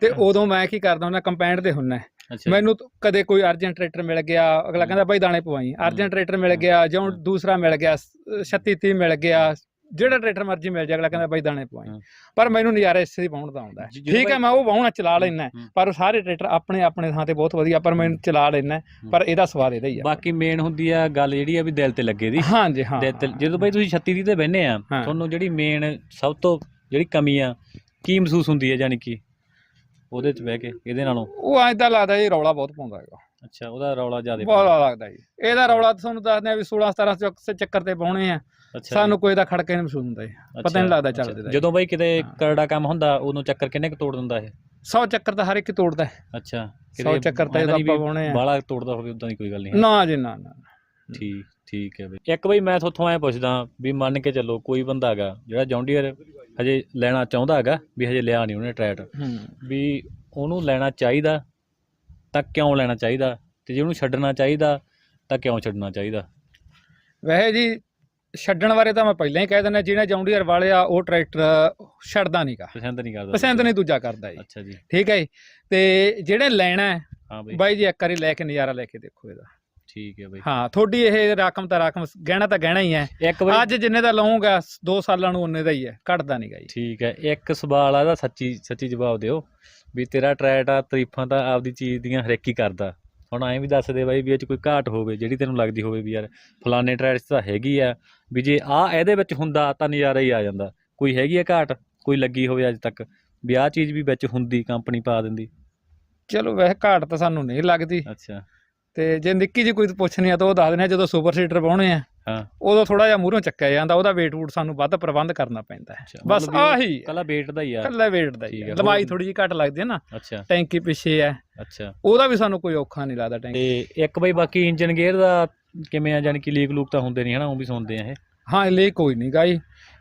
ਤੇ ਉਦੋਂ ਮੈਂ ਕੀ ਕਰਦਾ ਹੁੰਦਾ ਕੰਪੈਂਡ ਤੇ ਹੁੰਨਾ। ਅੱਛਾ ਮੈਨੂੰ ਤਾਂ ਕਦੇ ਕੋਈ ਅਰਜੈਂਟ ਟਰੈਕਟਰ ਮਿਲ ਗਿਆ ਅਗਲਾ ਕਹਿੰਦਾ ਬਾਈ ਦਾਣੇ ਪਵਾਈ। ਅਰਜੈਂਟ ਟਰੈਕਟਰ ਮਿਲ ਗਿਆ ਜਾਂ। ਦੂਸਰਾ ਮਿਲ ਗਿਆ 36 30 ਮਿਲ ਗਿਆ ਜਿਹੜਾ ਟਰੈਕਟਰ ਮਰਜ਼ੀ ਮਿਲ ਜਾ ਅਗਲਾ ਕਹਿੰਦਾ ਬਾਈ ਦਾਣੇ ਪਵਾਈ। ਪਰ ਮੈਨੂੰ ਨਜ਼ਾਰਾ ਇਸੇ ਦੀ ਵਾਹੁਣ ਦਾ ਆਉਂਦਾ ਹੈ। ਠੀਕ ਹੈ ਮੈਂ ਉਹ ਵਾਹੁਣਾ ਚਲਾ ਲੈਣਾ। ਪਰ ਸਾਰੇ ਟਰੈਕਟਰ ਆਪਣੇ ਆਪਣੇ ਥਾਂ ਤੇ ਬਹੁਤ ਵਧੀਆ ਪਰ ਮੈਨੂੰ ਚਲਾ ਲੈਣਾ ਪਰ ਇਹਦਾ ਸਵਾਦ ਇਹਦਾ ਹੀ ਆ। ਬਾਕੀ ਮੇਨ ਹੁੰਦੀ ਆ ਗੱਲ ਜਿਹੜੀ ਆ ਵੀ ਦਿਲ ਤੇ ਲੱਗੇ ਦੀ। ਹਾਂਜੀ ਹਾਂ। ਜਦੋਂ ਬਈ ਤੁਸੀਂ 36 ਦੀ ਤੇ ਬਹਿੰਦੇ ਆ ਹਾਂ। ਤੁਹਾਨੂੰ ਜਿਹੜੀ ਮੇਨ ਸਭ ਤੋਂ ਜਿਹੜੀ ਕਮੀ ਆ ਕੀ ਮਹਿਸੂਸ ਹੁੰਦੀ ਹੈ ਯਾਨੀ ਕਿ? ਉਹਦੇ ਚ ਬਹਿ ਕੇ ਇਹਦੇ ਨਾਲੋਂ? ਉਹ ਐਦਾਂ ਲੱਗਦਾ ਜੀ ਰੌਲਾ ਬਹੁਤ ਪਾਉਂਦਾ ਹੈਗਾ। ਅੱਛਾ ਉਹਦਾ ਰੌਲਾ ਜ਼ਿਆਦਾ ਬਹੁਤ ਲੱਗਦਾ ਜੀ। ਇਹਦਾ ਰੌਲਾ ਤਾਂ ਤੁਹਾਨੂੰ ਦੱਸਦੇ ਆ ਵੀ 16 17 ਚੱਕ- ਚੱਕਰ ਤੇ ਪਾਉਣੇ ਆ। ਸਾਨੂੰ ਕੋਈ ਦਾ ਖੜਕੇ ਨਹੀਂ ਮਹਿਸੂਸ ਹੁੰਦਾ ਪਤਾ ਨਹੀਂ ਲੱਗਦਾ ਚੱਲਦੇ ਜਦੋਂ ਬਈ ਕਿਤੇ। ਕਰੜਾ ਕੰਮ ਹੁੰਦਾ ਉਦੋਂ ਚੱਕਰ ਕਿੰਨੇ ਕੁ ਤੋੜ ਦਿੰਦਾ ਇਹ? 100 ਚੱਕਰ ਤਾਂ ਹਰ ਇੱਕ ਤੋੜਦਾ। ਅੱਛਾ 100 ਚੱਕਰ ਤਾਂ ਇਹਦਾ ਪਾਉਣੇ ਆ। ਬਾਲਾ ਤੋੜਦਾ ਹੋਵੇ ਉਦਾਂ ਦੀ ਕੋਈ ਗੱਲ ਨਹੀਂ ਨਾ ਜੀ ਨਾ ਨਾ। ਠੀਕ ਠੀਕ ਹੈ ਬਈ। ਇੱਕ ਬਈ ਮੈਂ ਤੁਹਾਥੋਂ ਐ ਪੁੱਛਦਾ ਵੀ ਮੰਨ ਕੇ ਚੱਲੋ ਕੋਈ ਬੰਦਾ ਹੈਗਾ ਜਿਹੜਾ ਜੌਂਡੀਅਰ ਹਜੇ ਲੈਣਾ ਚਾਹੁੰਦਾ ਹੈਗਾ ਵੀ ਹਜੇ ਲਿਆ ਨਹੀਂ ਉਹਨੇ ਟਰੈਟ ਹੂੰ। ਵੀ ਉਹਨੂੰ ਲੈਣਾ ਚਾਹੀਦਾ ਤਾਂ ਕਿਉਂ ਲੈਣਾ ਚਾਹੀਦਾ? ਤੇ ਜੇ ਉਹਨੂੰ ਛੱਡਣਾ ਚਾਹੀਦਾ ਤਾਂ ਕਿਉਂ ਛੱਡਣਾ ਚਾਹੀਦਾ? ਵੈਸੇ ਜੀ ਛੱਡਣ ਬਾਰੇ ਤਾਂ ਮੈਂ ਪਹਿਲਾਂ ਹੀ ਕਹਿ ਦਿੰਦਾ ਜਿਹਨੇ ਜੌਂਡੀਅਰ ਵਾਲੇ ਆ ਉਹ ਟਰੈਕਟਰ ਛੱਡਦਾ ਨਹੀਂਗਾ ਪਸੰਦ ਨਹੀਂ ਕਰਦਾ। ਪਸੰਦ ਨਹੀਂ ਦੂਜਾ ਕਰਦਾ ਜੀ। ਅੱਛਾ ਜੀ। ਠੀਕ ਹੈ ਜੀ। ਤੇ ਜਿਹੜੇ ਲੈਣਾ ਹੈ, ਬਾਈ ਜੀ ਇੱਕ ਵਾਰੀ ਲੈ ਕੇ ਨਜ਼ਾਰਾ ਲੈ ਕੇ ਦੇਖੋ ਇਹਦਾ। ਠੀਕ ਹੈ ਬਈ। ਹਾਂ ਤੁਹਾਡੀ ਇਹ ਰਕਮ ਤਾਂ ਰਕਮ ਗਹਿਣਾ ਤਾਂ ਗਹਿਣਾ ਹੀ ਹੈ। ਇੱਕ ਬਈ ਅੱਜ ਜਿੰਨੇ ਦਾ ਲਵਾਂਗਾ 2 ਸਾਲਾਂ ਨੂੰ ਉਹਨੇ ਦਾ ਹੀ ਹੈ ਘਟਦਾ ਨਹੀਂਗਾ ਜੀ। ਠੀਕ ਹੈ ਇੱਕ ਸਵਾਲ ਆ ਦਾ ਸੱਚੀ ਸੱਚੀ ਜਵਾਬ ਦਿਓ। ਵੀ ਤੇਰਾ ਟਰੈਟ ਆ ਤਾਰੀਫਾਂ ਤਾਂ ਆਪਦੀ ਚੀਜ਼ ਦੀਆਂ ਹਰੇਕ ਕਰਦਾ। ਹੁਣ ਐਂ ਵੀ ਦੱਸ ਦੇ ਬਾਈ ਵੀ ਇਹ ਚ ਕੋਈ ਘਾਟ ਹੋਵੇ ਜਿਹੜੀ ਤੈਨੂੰ ਲੱਗਦੀ ਹੋਵੇ ਵੀ ਯਾਰ ਫਲਾਣੇ ਟਰੈਟ ਤਾਂ ਹੈਗੀ ਆ। ਵੀ ਜੇ ਆ ਇਹਦੇ ਵਿੱਚ ਹੁੰਦਾ ਤਾਂ ਨਜ਼ਾਰਾ ਹੀ ਆ ਜਾਂਦਾ। ਕੋਈ ਹੈਗੀ ਆ ਘਾਟ? ਕੋਈ ਲੱਗੀ ਹੋਵੇ ਅੱਜ ਤੱਕ? ਵੀ ਆਹ ਚੀਜ਼ ਵੀ ਵਿੱਚ ਹੁੰਦੀ ਕੰਪਨੀ ਪਾ ਦਿੰਦੀ। ਚਲੋ ਵੈਸੇ ਘਾਟ ਤਾਂ ਸਾਨੂੰ ਨਹੀਂ ਲੱਗਦੀ। ਅੱਛਾ। ਤੇ ਜੇ ਨਿੱਕੀ ਜੀ ਕੋਈ ਪੁੱਛਣੀ ਆ ਤਾਂ ਉਹ ਦੱਸ ਦਿੰਦੇ ਆ ਜਦੋਂ ਸੁਪਰ ਸੀਟਰ ਪਾਉਣੇ ਆ ਹਾਂ। ਉਦੋਂ ਥੋੜਾ ਜਿਹਾ ਮੂਹਰੋਂ ਚੱਕਿਆ ਜਾਂਦਾ ਉਹਦਾ weight ਵੂਟ ਸਾਨੂੰ ਵੱਧ ਪ੍ਰਬੰਧ ਕਰਨਾ ਪੈਂਦਾ ਹੈ। ਬਸ ਆਹੀ। ਕੱਲਾ weight ਦਾ ਹੀ ਆ। ਕੱਲਾ weight ਦਾ ਹੀ ਹੈ, ਲੰਬਾਈ ਥੋੜੀ ਜਿਹੀ ਘੱਟ ਲੱਗਦੀ ਹੈ ਨਾ ਅੱਛਾ। ਟੈਂਕੀ ਪਿੱਛੇ ਹੈ। ਅੱਛਾ। ਉਹਦਾ ਵੀ ਸਾਨੂੰ ਕੋਈ ਔਖਾ ਨਹੀਂ ਲੱਗਦਾ ਟੈਂਕੀ। ਤੇ ਇੱਕ ਬਈ ਬਾਕੀ ਇੰਜਨ ਗੇਅਰ ਦਾ ਕਿਵੇਂ ਆ ਜਾਨੀ ਕਿ ਲੀਕ ਲੂਕ ਤਾਂ ਹੁੰਦੇ ਨਹੀਂ ਹਨਾ ਉਹ ਵੀ ਸੁਣਦੇ ਆ ਇਹ। ਹਾਂ ਲਈ ਕੋਈ ਨਹੀਂ ਗਾਈ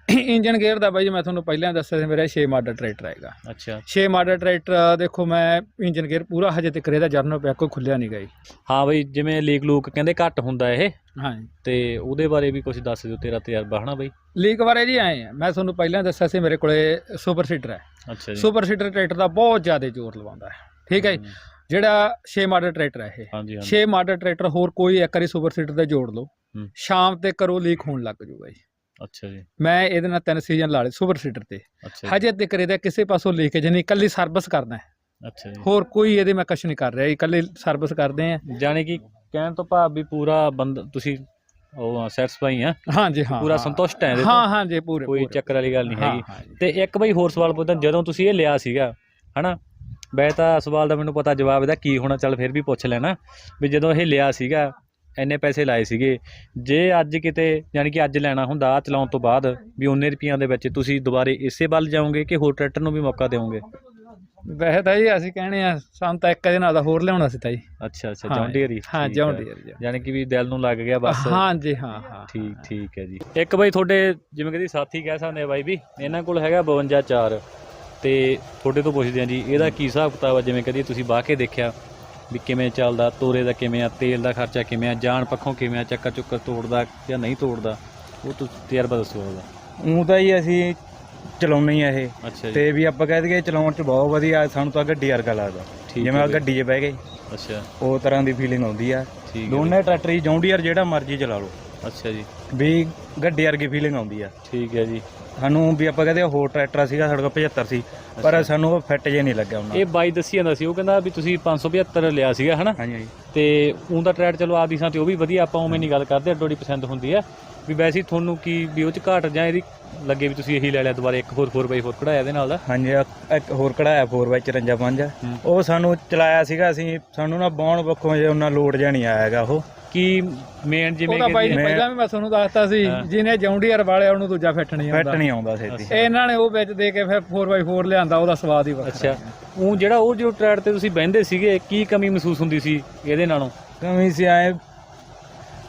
ਇੰਜਨ ਗੇਅਰ ਦਾ ਬਾਈ ਜੀ ਮੈਂ ਤੁਹਾਨੂੰ ਪਹਿਲਾਂ ਦੱਸਿਆ ਸੀ ਮੇਰਾ 6 ਮਾਡਲ ਟਰੈਕਟਰ ਹੈਗਾ ਅੱਛਾ। 6 ਮਾਡਲ ਟਰੈਕਟਰ ਦੇਖੋ ਮੈਂ ਇੰਜਨ ਗੇਅਰ ਪੂਰਾ ਹਜੇ ਤੱਕ ਇਹਦਾ ਜਰਨਲ ਪਿਆ ਕੋਈ ਖੁੱਲਿਆ ਨਹੀਂ ਗਾਈ ਹਾਂ ਬਈ ਜਿਵੇਂ ਲੀਕ ਲੂਕ ਕਹਿੰਦੇ ਘੱਟ ਹੁੰਦਾ ਇਹ। ਹਾਂ ਤੇ ਉਹਦੇ ਬਾਰੇ ਵੀ ਕੁਝ ਦੱਸ ਦਿਓ ਤੇਰਾ ਤਜਰਬਾ ਹਨਾ ਬਈ? ਲੀਕ ਬਾਰੇ ਜੀ ਆਏ ਆ। ਮੈਂ ਤੁਹਾਨੂੰ ਪਹਿਲਾਂ ਦੱਸਿਆ ਸੀ ਮੇਰੇ ਕੋਲੇ ਸੁਪਰ ਸੀਟਰ ਹੈ। ਅੱਛਾ ਜੀ। ਸੁਪਰ ਸੀਟਰ ਟਰੈਕਟਰ ਦਾ ਬਹੁਤ ਜ਼ਿਆਦਾ ਜ਼ੋਰ ਲਵਾਉਂਦਾ ਹੈ। ਠੀਕ ਹੈ ਜੀ? ਜਿਹੜਾ 6 ਮਾਡਲ ਟਰੈਕਟਰ ਹੈ ਇਹ। ਹਾਂਜੀ ਹਾਂਜੀ। 6 ਮਾਡਲ ਟਰੈਕਟਰ ਹੋਰ ਕੋਈ ਇੱਕ ਵਾਰੀ ਸੁਪਰ ਸੀਟਰ ਤੇ ਜੋੜ ਲਓ। ਹੂੰ। ਸ਼ਾਮ ਤੇ ਕਰੋ ਲੀਕ ਹੋਣ ਲੱਗ ਜੂਗਾ ਜੀ ਅੱਛਾ ਜੀ। ਮੈਂ ਇਹਦੇ ਨਾਲ ਤਿੰਨ ਸੀਜ਼ਨ ਲਾ ਲਏ ਸੁਪਰ ਸੀਟਰ ਤੇ। ਅੱਛਾ ਹਜੇ ਤੱਕ ਇਹਦਾ ਕਿਸੇ ਪਾਸੋਂ ਲੀਕੇਜ ਨਹੀਂ ਇਕੱਲੀ ਸਰਵਿਸ ਕਰਦਾ ਹੈ। ਅੱਛਾ ਜੀ। ਹੋਰ ਕੋਈ ਇਹਦੇ ਮੈਂ ਕੁਛ ਨਹੀਂ ਕਰ ਰਿਹਾ ਇਕੱਲੀ ਸਰਵਿਸ ਕਰਦੇ ਆ ਜਾਣੀ ਕਿ ਕਹਿਣ ਤੋਂ ਭਾਵ ਵੀ ਪੂਰਾ ਬੰਦ ਤੁਸੀਂ ਉਹ ਸੈਟੀਸਫਾਈ ਆ? ਹਾਂਜੀ ਹਾਂ ਪੂਰਾ। ਸੰਤੁਸ਼ਟ ਹੈ ਇਹਦੇ ਹਾਂ ਹਾਂ ਜੀ ਪੂਰੇ ਕੋਈ ਪੂਰੇ। ਚੱਕਰ ਵਾਲੀ ਗੱਲ ਨਹੀਂ ਹਾਂ, ਹੈਗੀ। ਹਾਂ ਜੀ। ਤੇ ਇੱਕ ਬਈ ਹੋਰ ਸਵਾਲ ਪੁੱਛਦਾ ਜਦੋਂ ਤੁਸੀਂ ਇਹ ਲਿਆ ਸੀਗਾ ਹਨਾ? ਵੈਸੇ ਤਾਂ ਸਵਾਲ ਦਾ ਮੈਨੂੰ ਪਤਾ ਜਵਾਬ ਇਹਦਾ ਕੀ ਹੋਣਾ ਚੱਲ ਫਿਰ ਵੀ ਪੁੱਛ ਲੈਣਾ। ਵੀ ਜਦੋਂ ਇਹ ਲਿਆ ਸੀਗਾ ਇੰਨੇ ਪੈਸੇ ਲਾਏ ਸੀਗੇ। ਜੇ ਅੱਜ ਕਿਤੇ ਯਾਨੀ ਕਿ ਅੱਜ ਲੈਣਾ ਹੁੰਦਾ ਆਹ ਚਲਾਉਣ ਤੋਂ ਬਾਅਦ ਵੀ ਉਹਨੇ ਰੁਪਈਆਂ ਦੇ ਵਿੱਚ ਤੁਸੀਂ ਦੁਬਾਰੇ ਇਸੇ ਵੱਲ ਜਾਓਗੇ ਕਿ ਹੋਰ ਟਰੈਕਟਰ ਨੂੰ ਵੀ ਮੌਕਾ ਦਿਓਗੇ? ਵੈਸੇ ਤਾਂ ਜੀ ਅਸੀਂ ਕਹਿੰਦੇ ਆ ਸਾਨੂੰ ਤਾਂ ਇੱਕ ਦਿਨ ਆਦਾ ਹੋਰ ਲਿਆਉਣਾ ਸੀ ਤਾਂ ਜੀ। ਅੱਛਾ ਅੱਛਾ ਹਾਂ ਜੌਨ ਡੀਅਰ ਹੀ ਹਾਂ ਠੀਕ ਜੌਨ ਹੈ। ਡੀਅਰ ਜੀ ਯਾਨੀ ਕਿ ਵੀ ਦਿਲ ਨੂੰ ਲੱਗ ਗਿਆ ਬਸ। ਹਾਂ ਜੀ ਹਾਂ ਹਾਂ। ਠੀਕ ਠੀਕ ਹੈ ਜੀ। ਇੱਕ ਬਈ ਤੁਹਾਡੇ ਜਿਵੇਂ ਕਹਿੰਦੀ ਸਾਥੀ ਕਹਿ ਸਕਦੇ ਆ ਬਾਈ ਵੀ ਇਹਨਾਂ ਕੋਲ ਹੈਗਾ 52 4 ਤੇ ਤੁਹਾਡੇ ਤੋਂ ਪੁੱਛਦੇ ਆ ਜੀ ਇਹਦਾ ਕੀ ਹਿਸਾਬ ਕਿਤਾਬ ਆ? ਜਿਵੇਂ ਕਦੀ ਤੁਸੀਂ ਬਾਹ ਕੇ ਦੇਖਿਆ ਵੀ ਕਿਵੇਂ ਚੱਲਦਾ ਤੋਰੇ ਦਾ ਕਿਵੇਂ ਆ ਤੇਲ ਦਾ ਖਰਚਾ ਕਿਵੇਂ ਆ ਜਾਨ ਪੱਖੋਂ ਕਿਵੇਂ ਆ ਚੱਕਰ ਚੁੱਕਰ ਤੋੜਦਾ ਜਾਂ ਨਹੀਂ ਤੋੜਦਾ ਉਹ ਤੁਸੀਂ ਤਜਰਬਾ ਦੱਸੋ ਉਹਦਾ ਉਹ ਤਾਂ ਹੀ ਅਸੀਂ ਚਲਾਉਣੇ ਹੀ ਆ ਇਹ। ਅੱਛਾ ਜੀ। ਤੇ ਵੀ ਆਪਾਂ ਕਹਿ ਦਈਏ ਚਲਾਉਣ ਚ ਬਹੁਤ ਵਧੀਆ ਸਾਨੂੰ ਤਾਂ ਗੱਡੀ ਵਰਗਾ ਲੱਗਦਾ। ਠੀਕ ਜਿਵੇਂ ਆ ਹੈ ਗੱਡੀ 'ਚ ਬਹਿ ਗਏ। ਅੱਛਾ। ਉਹ ਤਰ੍ਹਾਂ ਦੀ ਫੀਲਿੰਗ ਆਉਂਦੀ ਆ। ਠੀਕ ਹੈ ਦੋਨੇ ਟਰੈਕਟਰ ਹੀ ਜੌਂਡੀਅਰ ਜਿਹੜਾ ਮਰਜ਼ੀ ਚਲਾ ਲਓ। ਅੱਛਾ ਜੀ। ਵੀ ਗੱਡੀ ਵਰਗੀ ਫੀਲਿੰਗ ਆਉਂਦੀ ਆ। ਠੀਕ ਹੈ ਜੀ। ਸਾਨੂੰ ਵੀ ਆਪਾਂ ਕਹਦੇ ਹੋਰ ਟਰੈਕਟਰ ਸੀਗਾ ਸਾਡੇ ਕੋਲ 75 ਸੀ ਪਰ। ਸਾਨੂੰ ਉਹ ਫਿੱਟ ਜੇ ਨਹੀਂ ਲੱਗਿਆ ਉਹਨਾਂ ਇਹ ਬਾਈ ਦੱਸੀ ਜਾਂਦਾ ਸੀ ਉਹ ਕਹਿੰਦਾ ਵੀ ਤੁਸੀਂ 575 ਲਿਆ ਸੀਗਾ ਹਨਾ? ਹਾਂਜੀ ਤੇ ਉਹਦਾ ਟਰੈਡ ਚਲੋ ਆਪਦੀ ਥਾਂ ਤੇ ਉਹ ਵੀ ਵਧੀਆ ਆਪਾਂ ਉਵੇਂ ਨਹੀਂ ਗੱਲ ਕਰਦੇ ਅੱਡੋ ਅੱਡੀ ਪਸੰਦ ਹੁੰਦੀ ਆ। ਵੀ ਵੈਸੇ ਤੁਹਾਨੂੰ ਕੀ ਵੀ ਉਹ ਚ ਘਾਟ ਜਾਂ ਇਹਦੀ ਲੱਗੇ ਵੀ ਤੁਸੀਂ ਇਹੀ ਲੈ ਲਿਆ ਦੁਬਾਰਾ ਇੱਕ ਹੋਰ 4x4 ਕਢਾਇਆ ਇਹਦੇ ਨਾਲ ਦਾ? ਹਾਂਜੀ ਇੱਕ- ਹੋਰ ਕਢਾਇਆ 4x54 ਹੂੰ। ਉਹ ਸਾਨੂੰ ਚਲਾਇਆ ਸੀਗਾ ਅਸੀਂ ਸਾਨੂੰ ਨਾ ਬਾਉਣ ਪੱਖੋਂ ਜੇ ਉਹਨਾਂ ਲੋਡ ਨਹੀਂ ਆਇਆਗਾ ਉਹ। ਕੀ ਮੇਨ ਜਿਵੇਂ ਉਹਦਾ ਬਾਈ ਮੈਂ- ਪਹਿਲਾਂ ਵੀ ਮੈਂ ਤੁਹਾਨੂੰ ਦੱਸਤਾ ਸੀ ਹਾਂ। ਜਿਹਨੇ ਜੌਂਡੀਅਰ ਵਾਲਿਆ ਉਹਨੂੰ ਦੂਜਾ ਫਿੱਟ ਨਹੀਂ ਫਿੱਟ ਆਉਂਦਾ ਨਹੀਂ ਆਉਂਦਾ ਛੇਤੀ। ਇਹਨਾਂ ਨੇ ਉਹ ਵਿੱਚ ਦੇ ਕੇ ਫਿਰ 4x4 ਲਿਆਂਦਾ ਉਹਦਾ ਸਵਾਦ ਹੀ ਵੱਖਰਾ ਅੱਛਾ ਉਹ ਜਿਹੜਾ ਉਹ ਜੋ ਟਰੈਡ ਤੇ ਤੁਸੀਂ ਬਹਿੰਦੇ ਸੀਗੇ ਕੀ ਕਮੀ ਮਹਿਸੂਸ ਹੁੰਦੀ ਸੀ ਇਹਦੇ ਨਾਲੋਂ ਕਮੀ ਸੀ ਆਏ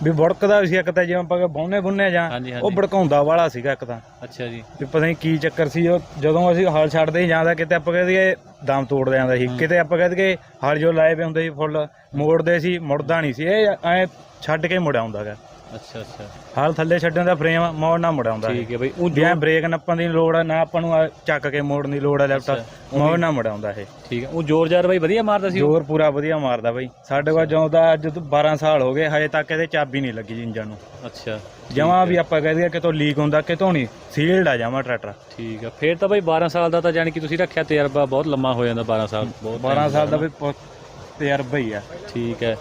ਵੀ ਬੜਕਦਾ ਸੀ ਇੱਕ ਤਾਂ ਜਿਵੇਂ ਆਪਾਂ ਬੌਨੇ ਬੁੰਨੇ ਜਾਂ ਹਾਂਜੀ ਉਹ ਭੜਕਾਉਂਦਾ ਵਾਲਾ ਸੀਗਾ ਇੱਕ ਤਾਂ। ਅੱਛਾ ਜੀ। ਵੀ ਪਤਾ ਨਹੀਂ ਕੀ ਚੱਕਰ ਸੀ ਉਹ ਜਦੋਂ ਅਸੀਂ ਹਲ ਛੱਡਦੇ ਹੀ ਜਾਂਦਾ ਕਿਤੇ ਆਪਾਂ ਕਹਦੇ ਦਮ ਤੋੜ ਜਾਂਦਾ ਸੀ। ਕਿਤੇ ਆਪਾਂ ਕਹਦੇ ਹਲ ਜੋ ਲਾਏ ਪਏ ਹੁੰਦੇ ਸੀ ਫੁੱਲ ਮੋੜਦੇ ਸੀ ਮੁੜਦਾ ਨਹੀਂ ਸੀ ਇਹ ਐ ਛੱਡ ਕੇ ਮੁੜ ਆਉਂਦਾਗਾ ਅੱਛਾ ਅੱਛਾ। ਹਲ ਥੱਲੇ ਛੱਡਣ ਦਾ ਫਰੇਮ ਮੋੜ ਨਾ ਮੁੜ ਆਉਂਦਾ ਠੀਕ ਹੈ ਬਈ ਉਹ ਜਿਵੇਂ ਬ੍ਰੇਕ ਨੱਪਣ ਦੀ ਲੋੜ ਆ ਨਾ ਆਪਾਂ ਨੂੰ ਆਹ ਚੱਕ ਕੇ ਮੋੜਨ ਦੀ ਲੋੜ ਆ ਲੈਫਟ ਮੋੜ ਨਾ ਮੁੜ ਆਉਂਦਾ ਇਹ। ਠੀਕ ਹੈ ਉਹ ਜ਼ੋਰ ਜ਼ਾਰ ਬਾਈ ਵਧੀਆ ਮਾਰਦਾ ਸੀ ਉਹ? ਜ਼ੋਰ ਪੂਰਾ ਵਧੀਆ ਮਾਰਦਾ ਬਈ। ਸਾਡੇ ਕੋਲ ਜਦੋਂ ਦਾ ਅੱਜ ਤੋਂ 12 ਸਾਲ ਹੋ ਗਏ ਹਜੇ ਤੱਕ ਇਹਦੇ ਚਾਬੀ ਨਹੀਂ ਲੱਗੀ ਇੰਜਨ ਨੂੰ। ਅੱਛਾ ਜਮਾਂ ਵੀ ਆਪਾਂ ਕਹਿ ਦਈਏ ਕਿਤੋਂ ਲੀਕ ਹੁੰਦਾ ਕਿਤੋਂ ਨਹੀਂ ਸੀਲਡ ਆ ਜਾਵਾਂ ਟਰੈਕਟਰ ਠੀਕ ਹੈ ਫੇਰ ਤਾਂ ਬਾਈ 12 ਸਾਲ ਦਾ ਤਾਂ ਜਾਨੀ ਕਿ ਤੁਸੀਂ ਰੱਖਿਆ ਤਜਰਬਾ ਬਹੁਤ ਲੰਮਾ ਹੋ ਜਾਂਦਾ 12 ਸਾਲ ਬਹੁਤ 12 time ਸਾਲ ਦਾ। ਵੀ ਪੁ- ਤਜਰਬਾ ਹੀ ਆ। ਠੀਕ ਹੈ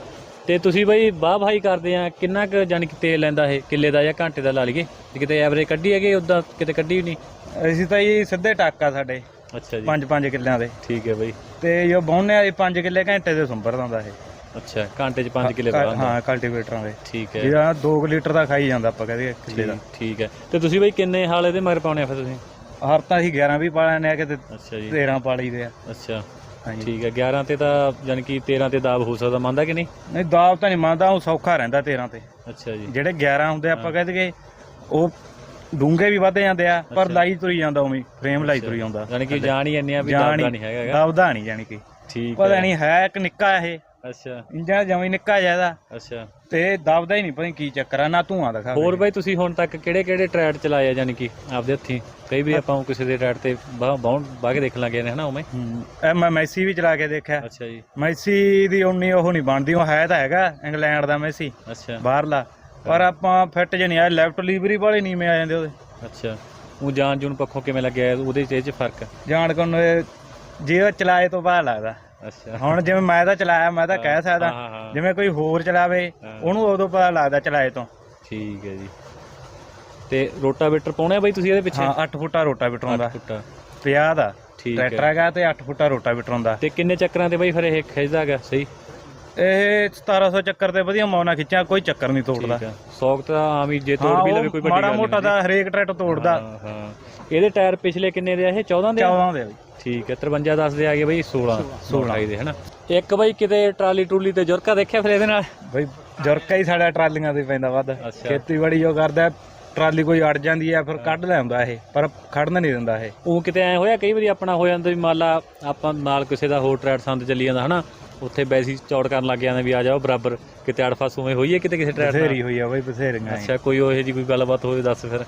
ਤੇ ਤੁਸੀਂ ਬਈ ਬਾਹ ਭਾਈ ਕਰਦੇ ਆ ਕਿੰਨਾ ਕੁ ਜਾਨੀ ਕਿ ਤੇਲ ਲੈਂਦਾ ਇਹ ਕਿੱਲੇ ਦਾ ਜਾਂ ਘੰਟੇ ਦਾ ਲਾ ਲਈਏ? ਤੇ ਕਿਤੇ ਐਵਰੇਜ ਕੱਢੀ ਹੈਗੇ ਉਦਾਂ ਕਿਤੇ ਕੱਢੀ ਨਹੀਂ? ਅਸੀਂ ਤਾਂ ਇਹ ਸਿੱਧੇ ਟਾਕਾ ਸਾਡੇ। ਅੱਛਾ ਜੀ। 5-5 ਕਿੱਲਿਆਂ ਦੇ। ਠੀਕ ਹੈ ਬਈ। ਤੇ ਜੋ ਬਾਉਨੇ ਵਾਲੇ 5 ਕਿੱਲੇ ਘੰਟੇ ਦੇ ਸੁੰਬਰ ਦਿੰਦਾ ਇਹ। ਅੱਛਾ ਘੰਟੇ 'ਚ 5 ਕਿੱਲੇ ਹਾਂ ਬਾਹ ਕਲਟੀਵੇਟਰਾਂ ਦੇ। ਠੀਕ ਹੈ। ਜਿਹੜਾ 2 ਲੀਟਰ ਦਾ ਖਾਈ ਜਾਂਦਾ ਆਪਾਂ ਕਹਦੇ ਕਿੱਲੇ ਦਾ। ਠੀਕ ਹੈ। ਤੇ ਤੁਸੀਂ ਬਈ ਕਿੰਨੇ ਹਾਲ ਇਹਦੇ ਮਗਰ ਪਾਉਣੇ ਆ ਫਿਰ ਤੁਸੀਂ? ਹਰ ਤਾਂ ਅਸੀਂ 11 ਵੀ ਪਾ ਲੈਣੇ ਆ ਕਿਤੇ ਅੱਛਾ ਜੀ। 13 ਪਾ ਲਈਦੇ ਆ। ਅੱਛਾ। ਹਾਂਜੀ। ਠੀਕ ਹੈ 11 ਤੇ ਤਾਂ ਜਾਨੀ ਕਿ 13 ਤੇ ਦਾਬ ਹੋ ਸਕਦਾ ਮੰਨਦਾ ਕਿ ਨਹੀਂ? ਨਹੀਂ ਦਾਬ ਤਾਂ ਨਹੀਂ ਮੰਨਦਾ ਉਹ ਸੌਖਾ ਰਹਿੰਦਾ 13 ਤੇ। ਅੱਛਾ ਜੀ। ਜਿਹੜੇ 11 ਹੁੰਦੇ ਆਪਾਂ। ਕਹਿ ਦਈਏ ਉਹ ਡੂੰਘੇ ਵੀ ਵੱਧ ਜਾਂਦੇ ਆ ਪਰ। ਲਾਈ ਤੁਰੀ ਜਾਂਦਾ ਉਵੇਂ ਫਰੇਮ ਲਾਈ ਤੁਰੀ ਜਾਂਦਾ। ਜਾਨੀ ਕਿ ਜਾਣ ਹੀ ਇੰਨੇ ਵੀ ਦਾਬਦਾ ਨਹੀਂ ਹੈਗਾ। ਦਬਦਾ ਨਹੀਂ ਜਾਣੀ ਕਿ। ਠੀਕ ਪਤਾ ਨਹੀਂ ਹੈ ਇੱਕ ਨਿੱਕਾ ਇਹ। ਅੱਛਾ। ਇੰਜਣ ਜਮੀ ਨਿੱਕਾ ਜ਼ਿਆਦਾ ਅੱਛਾ। ਤੇ ਦਬਦਾ ਹੀ ਨਹੀਂ ਪਤਾ ਨੀ ਕੀ ਚੱਕਰ ਆ ਨਾ ਧੂਆਂ ਦਿਖਾ ਹੋਰ ਬਾਈ ਤੁਸੀਂ ਹੁਣ ਤੱਕ ਕਿਹੜੇ ਕਿਹੜੇ ਟਰੈਡ ਚਲਾਏ ਆ ਕਿ ਆਪਦੇ ਹੱਥੀਂ? ਕਈ ਵੀ ਆਪਾਂ ਕਿਸੇ ਦੇ ਟਰੈਡ ਤੇ ਬਾਹ ਬਾਹ ਬਾਹ ਕੇ ਦੇਖ ਲਾਂਗੇ ਨੇ ਹਨਾ ਉਵੇਂ? ਇਹ ਮੈਂ ਮੈਸੀ ਵੀ ਚਲਾ ਕੇ ਦੇਖਿਆ। ਅੱਛਾ ਜੀ। ਮੈਸੀ ਦੀ ਉਨੀ ਉਹ ਨਹੀਂ ਬਣਦੀ ਉਹ ਹੈ ਤਾਂ ਹੈਗਾ ਇੰਗਲੈਂਡ ਦਾ ਮੈਸੀ ਅੱਛਾ। ਬਾਹਰਲਾ। ਪਰ ਆਪਾਂ ਫਿੱਟ ਜੇ ਨਹੀਂ ਆ ਲੈਫਟ ਲੀਵਰੀ ਵਾਲੇ ਨਹੀਂ ਮੈਂ ਆ ਜਾਂਦੇ ਉਹਦੇ। ਅੱਛਾ। ਉਹ ਜਾਨ ਜੂਨ ਪੱਖੋਂ ਕਿਵੇਂ ਲੱਗਿਆ ਉਹਦੇ ਚ ਇਹ ਚ ਫ਼ਰਕ? ਜਾਣ ਕੋਨ ਜੇ ਉਹ ਚਲਾਏ ਤੋਂ ਬਾਅਦ ਲੱਗਦਾ। ਅੱਛਾ। ਹੁਣ ਜਿਵੇਂ ਮੈਂ ਤਾਂ ਚਲਾਇਆ ਮੈਂ ਤਾਂ ਕਹਿ ਹਾਂ, ਸਕਦਾ ਹਾਂ। ਜਿਵੇਂ ਕੋਈ ਹੋਰ ਚਲਾਵੇ ਹਾਂ। ਉਹਨੂੰ ਉਦੋਂ ਪਤਾ ਲੱਗਦਾ ਚਲਾਏ ਤੋਂ। ਠੀਕ ਹੈ ਜੀ। ਤੇ ਰੋਟਾਵੇਟਰ ਪਾਉਣੇ ਆ ਬਾਈ ਤੁਸੀਂ ਇਹਦੇ ਪਿੱਛੇ? ਹਾਂ 8 ਫੁੱਟਾ ਰੋਟਾਵੇਟਰ ਹੁੰਦਾ। ਅੱਠ ਫੁੱਟਾ। 50 ਦਾ। ਠੀਕ ਟਰੈਕਟਰ ਹੈ ਹੈਗਾ ਤੇ 8 ਫੁੱਟਾ ਰੋਟਾਵੇਟਰ ਹੁੰਦਾ। ਤੇ ਕਿੰਨੇ ਚੱਕਰਾਂ ਤੇ ਬਾਈ ਫਿਰ ਇਹ ਖਿੱਚਦਾ ਹੈਗਾ? ਸਹੀ? ਇਹ 1700 ਚੱਕਰ ਤੇ ਵਧੀਆ ਮੌਨਾ ਖਿੱਚਿਆ ਕੋਈ ਚੱਕਰ ਨਹੀਂ ਤੋੜਦਾ। ਠੀਕ ਹੈ। ਸੌਕ ਤਾਂ ਆਮ ਹੀ ਜੇ ਤੋੜ ਵੀ ਲਵੇ ਕੋਈ ਵੱਡੀ ਮਾੜਾ ਗੱਲ ਨਹੀਂ ਮੋਟਾ ਦਾ ਹਰੇਕ ਟਰੈਕਟਰ ਤੋੜਦਾ। ਹਾਂ, ਹਾਂ। ਇਹਦੇ ਟਾਇਰ ਪਿਛਲੇ ਕਿੰਨੇ ਦੇ ਆ ਇਹ? 14 ਦੇ ਆ? 14 ਦੇ ਬਈ। ਠੀਕ ਹੈ 53 10 ਦੇ ਆ ਗਏ ਬਈ 16 16 16 ਦੇ ਹਨਾ? ਇੱਕ ਬਈ ਕਿਤੇ ਟਰਾਲੀ ਟਰੂਲੀ ਤੇ ਜੁਰਕਾ ਦੇਖਿਆ ਫਿਰ ਇਹਦੇ ਨਾਲ? ਬਈ ਜੁਰਕਾ ਹੀ ਸਾਡਾ ਟਰਾਲੀਆਂ ਤੇ ਪੈਂਦਾ ਵੱਧ। ਅੱਛਾ। ਖੇਤੀਬਾੜੀ ਜੋ ਕਰਦਾ ਟਰਾਲੀ ਕੋਈ ਅੜ ਜਾਂਦੀ ਆ ਫਿਰ ਕੱਢ ਲੈ ਆਉਂਦਾ ਇਹ ਪਰ ਖੜਨ ਨਹੀਂ ਦਿੰਦਾ ਇਹ। ਉਹ ਕਿਤੇ ਐ ਹੋਇਆ ਕਈ ਵਾਰੀ ਆਪਣਾ ਹੋ ਜਾਂਦਾ ਵੀ ਮੰਨ ਲਾ ਆਪਾਂ ਨਾਲ ਕਿਸੇ ਦਾ ਹੋਰ ਟਰੈਕਟ ਸੰਦ ਚੱਲੀ ਜਾਂਦਾ ਹਨਾ ਉੱਥੇ ਬੈਸੀ ਚੌੜ ਕਰਨ ਲੱਗ ਜਾਂਦੇ ਵੀ ਆ ਜਾਓ ਬਰਾਬਰ ਕਿਤੇ ਅੜਫਸ ਉਵੇਂ ਹੋਈ ਹੈ ਕਿਤੇ ਕਿਸੇ ਟਰੈਕਟ ਬਥੇਰੀ ਹੋਈ ਆ ਬਈ ਬਥੇਰੀਆਂ ਹੀ। ਅੱਛਾ ਕੋਈ ਉਹੋ ਜੀ ਕੋਈ ਗੱਲਬਾਤ ਹੋਵੇ ਦੱਸ ਫਿਰ।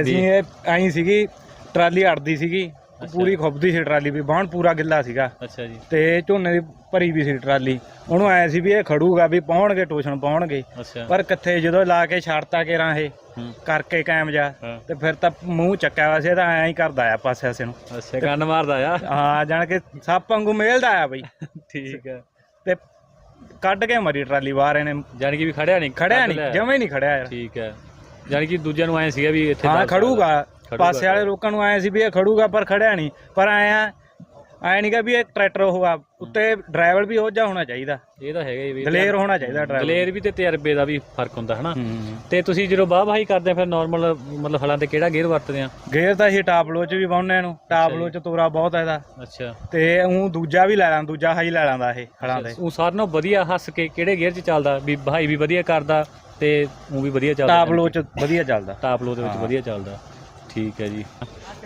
ਅਸੀਂ ਇਹ ਆਈ ਸੀਗੀ ਟਰਾਲੀ ਅੜਦੀ ਸੀਗੀ ਪੂਰੀ ਖੁੱਬਦੀ ਸੀ ਟਰਾਲੀ ਵੀ ਬਾਹਣ ਪੂਰਾ ਗਿੱਲਾ ਸੀਗਾ। ਅੱਛਾ ਜੀ। ਤੇ ਝੋਨੇ ਦੀ ਭਰੀ ਵੀ ਸੀ ਟਰਾਲੀ। ਉਹਨੂੰ ਆਇਆ ਸੀ ਵੀ ਇਹ ਖੜੂਗਾ ਵੀ ਪਾਉਣਗੇ ਟੋਸ਼ਨ ਪਾਉਣਗੇ। ਪਰ ਕਿੱਥੇ ਜਦੋਂ ਲਾ ਕੇ ਛੱਡਤਾ ਕੇ ਰਾਂ ਇਹ ਹੂੰ। ਕਰਕੇ ਕਾਇਮ ਜਾ ਤੇ ਫਿਰ ਤਾਂ ਮੂੰਹ ਚੱਕਿਆ ਵਾ ਸੀ ਇਹਦਾ ਐਂ ਹੀ ਕਰਦਾ ਆ ਪਾਸੇ ਆਸੇ ਨੂੰ। ਅੱਛਾ ਕੰਨ ਮਾਰਦਾ ਆ। ਹਾਂ ਜਾਣ ਕੇ ਸੱਪ ਵਾਂਗੂ ਮੇਲਦਾ ਆ ਬਈ। ਠੀਕ ਹੈ ਤੇ ਕੱਢ ਕੇ ਮਰੀ ਟਰਾਲੀ ਬਾਹਰ ਇਹਨੇ। ਜਾਣੀ ਕਿ ਵੀ ਖੜਿਆ ਨਹੀਂ ਖੜਿਆ ਨਹੀਂ। ਜਮੇ ਨਹੀਂ ਖੜਿਆ ਯਾਰ। ਠੀਕ ਹੈ ਜਾਣੀ ਕਿ ਦੂਜਿਆਂ ਨੂੰ ਐ ਸੀਗਾ ਵੀ ਇੱਥੇ ਹਾਂ ਦੱਸ ਖੜੂਗਾ। ਖੜੂਗਾ ਪਾਸੇ ਵਾਲੇ ਲੋਕਾਂ ਨੂੰ ਆਏ ਸੀ ਵੀ ਇਹ ਖੜੂਗਾ ਪਰ ਖੜਿਆ ਨਹੀਂ। ਪਰ ਆਇਆ ਆਏ ਨਹੀਂਗਾ ਵੀ ਇਹ ਟਰੈਕਟਰ ਉਹ ਆ ਉੱਤੇ ਡਰਾਈਵਰ ਵੀ ਉਹ ਜਿਹਾ ਹੋਣਾ ਚਾਹੀਦਾ। ਇਹ ਤਾਂ ਹੈਗਾ ਹੀ ਵੀ ਦਲੇਰ ਹੋਣਾ ਚਾਹੀਦਾ ਡਰਾਈਵਰ। ਦਲੇਰ ਵੀ ਤੇ ਤਜਰਬੇ ਦਾ ਵੀ ਫ਼ਰਕ ਹੁੰਦਾ ਹਨਾ? ਹੂੰ ਤੇ ਤੁਸੀਂ ਜਦੋਂ ਬਾਹ ਬਾਹੀ ਕਰਦੇ ਆ ਫਿਰ ਨਾਰਮਲ ਮਤਲਬ ਹਲਾਂ ਤੇ ਕਿਹੜਾ ਗੇਅਰ ਵਰਤਦੇ ਆ? ਗੇਅਰ ਤਾਂ ਅਸੀਂ ਟਾਪਲੋ ਚ ਵੀ ਪਾਉਂਦੇ ਇਹਨੂੰ। ਟਾਪਲੋ ਚ ਤੋਰਾ ਬਹੁਤ ਆ ਇਹਦਾ। ਅੱਛਾ। ਤੇ ਉਹ ਦੂਜਾ ਵੀ ਲੈ ਲਾਂ ਦੂਜਾ ਹਾਈ ਲੈ ਲਾਂਦਾ ਇਹ ਖੜਾਂ ਤੇ। ਉਹ ਸਾਰਿਆਂ ਨਾਲੋਂ ਵਧੀਆ ਹੱਸ ਕੇ ਕਿਹੜੇ ਗੇਅਰ 'ਚ ਚੱਲਦਾ? ਵੀ ਬਹਾਈ ਵੀ ਵਧੀਆ ਕਰਦਾ ਤੇ ਉਹ ਵੀ ਵਧੀਆ ਚੱਲਦਾ ਟਾਪਲੋ ਚ ਵਧੀਆ ਚੱਲਦਾ। ਟਾਪ ਲੋ ਦੇ ਵਿੱਚ। ਵਧੀਆ ਚੱਲਦਾ। ਠੀਕ ਹੈ ਜੀ।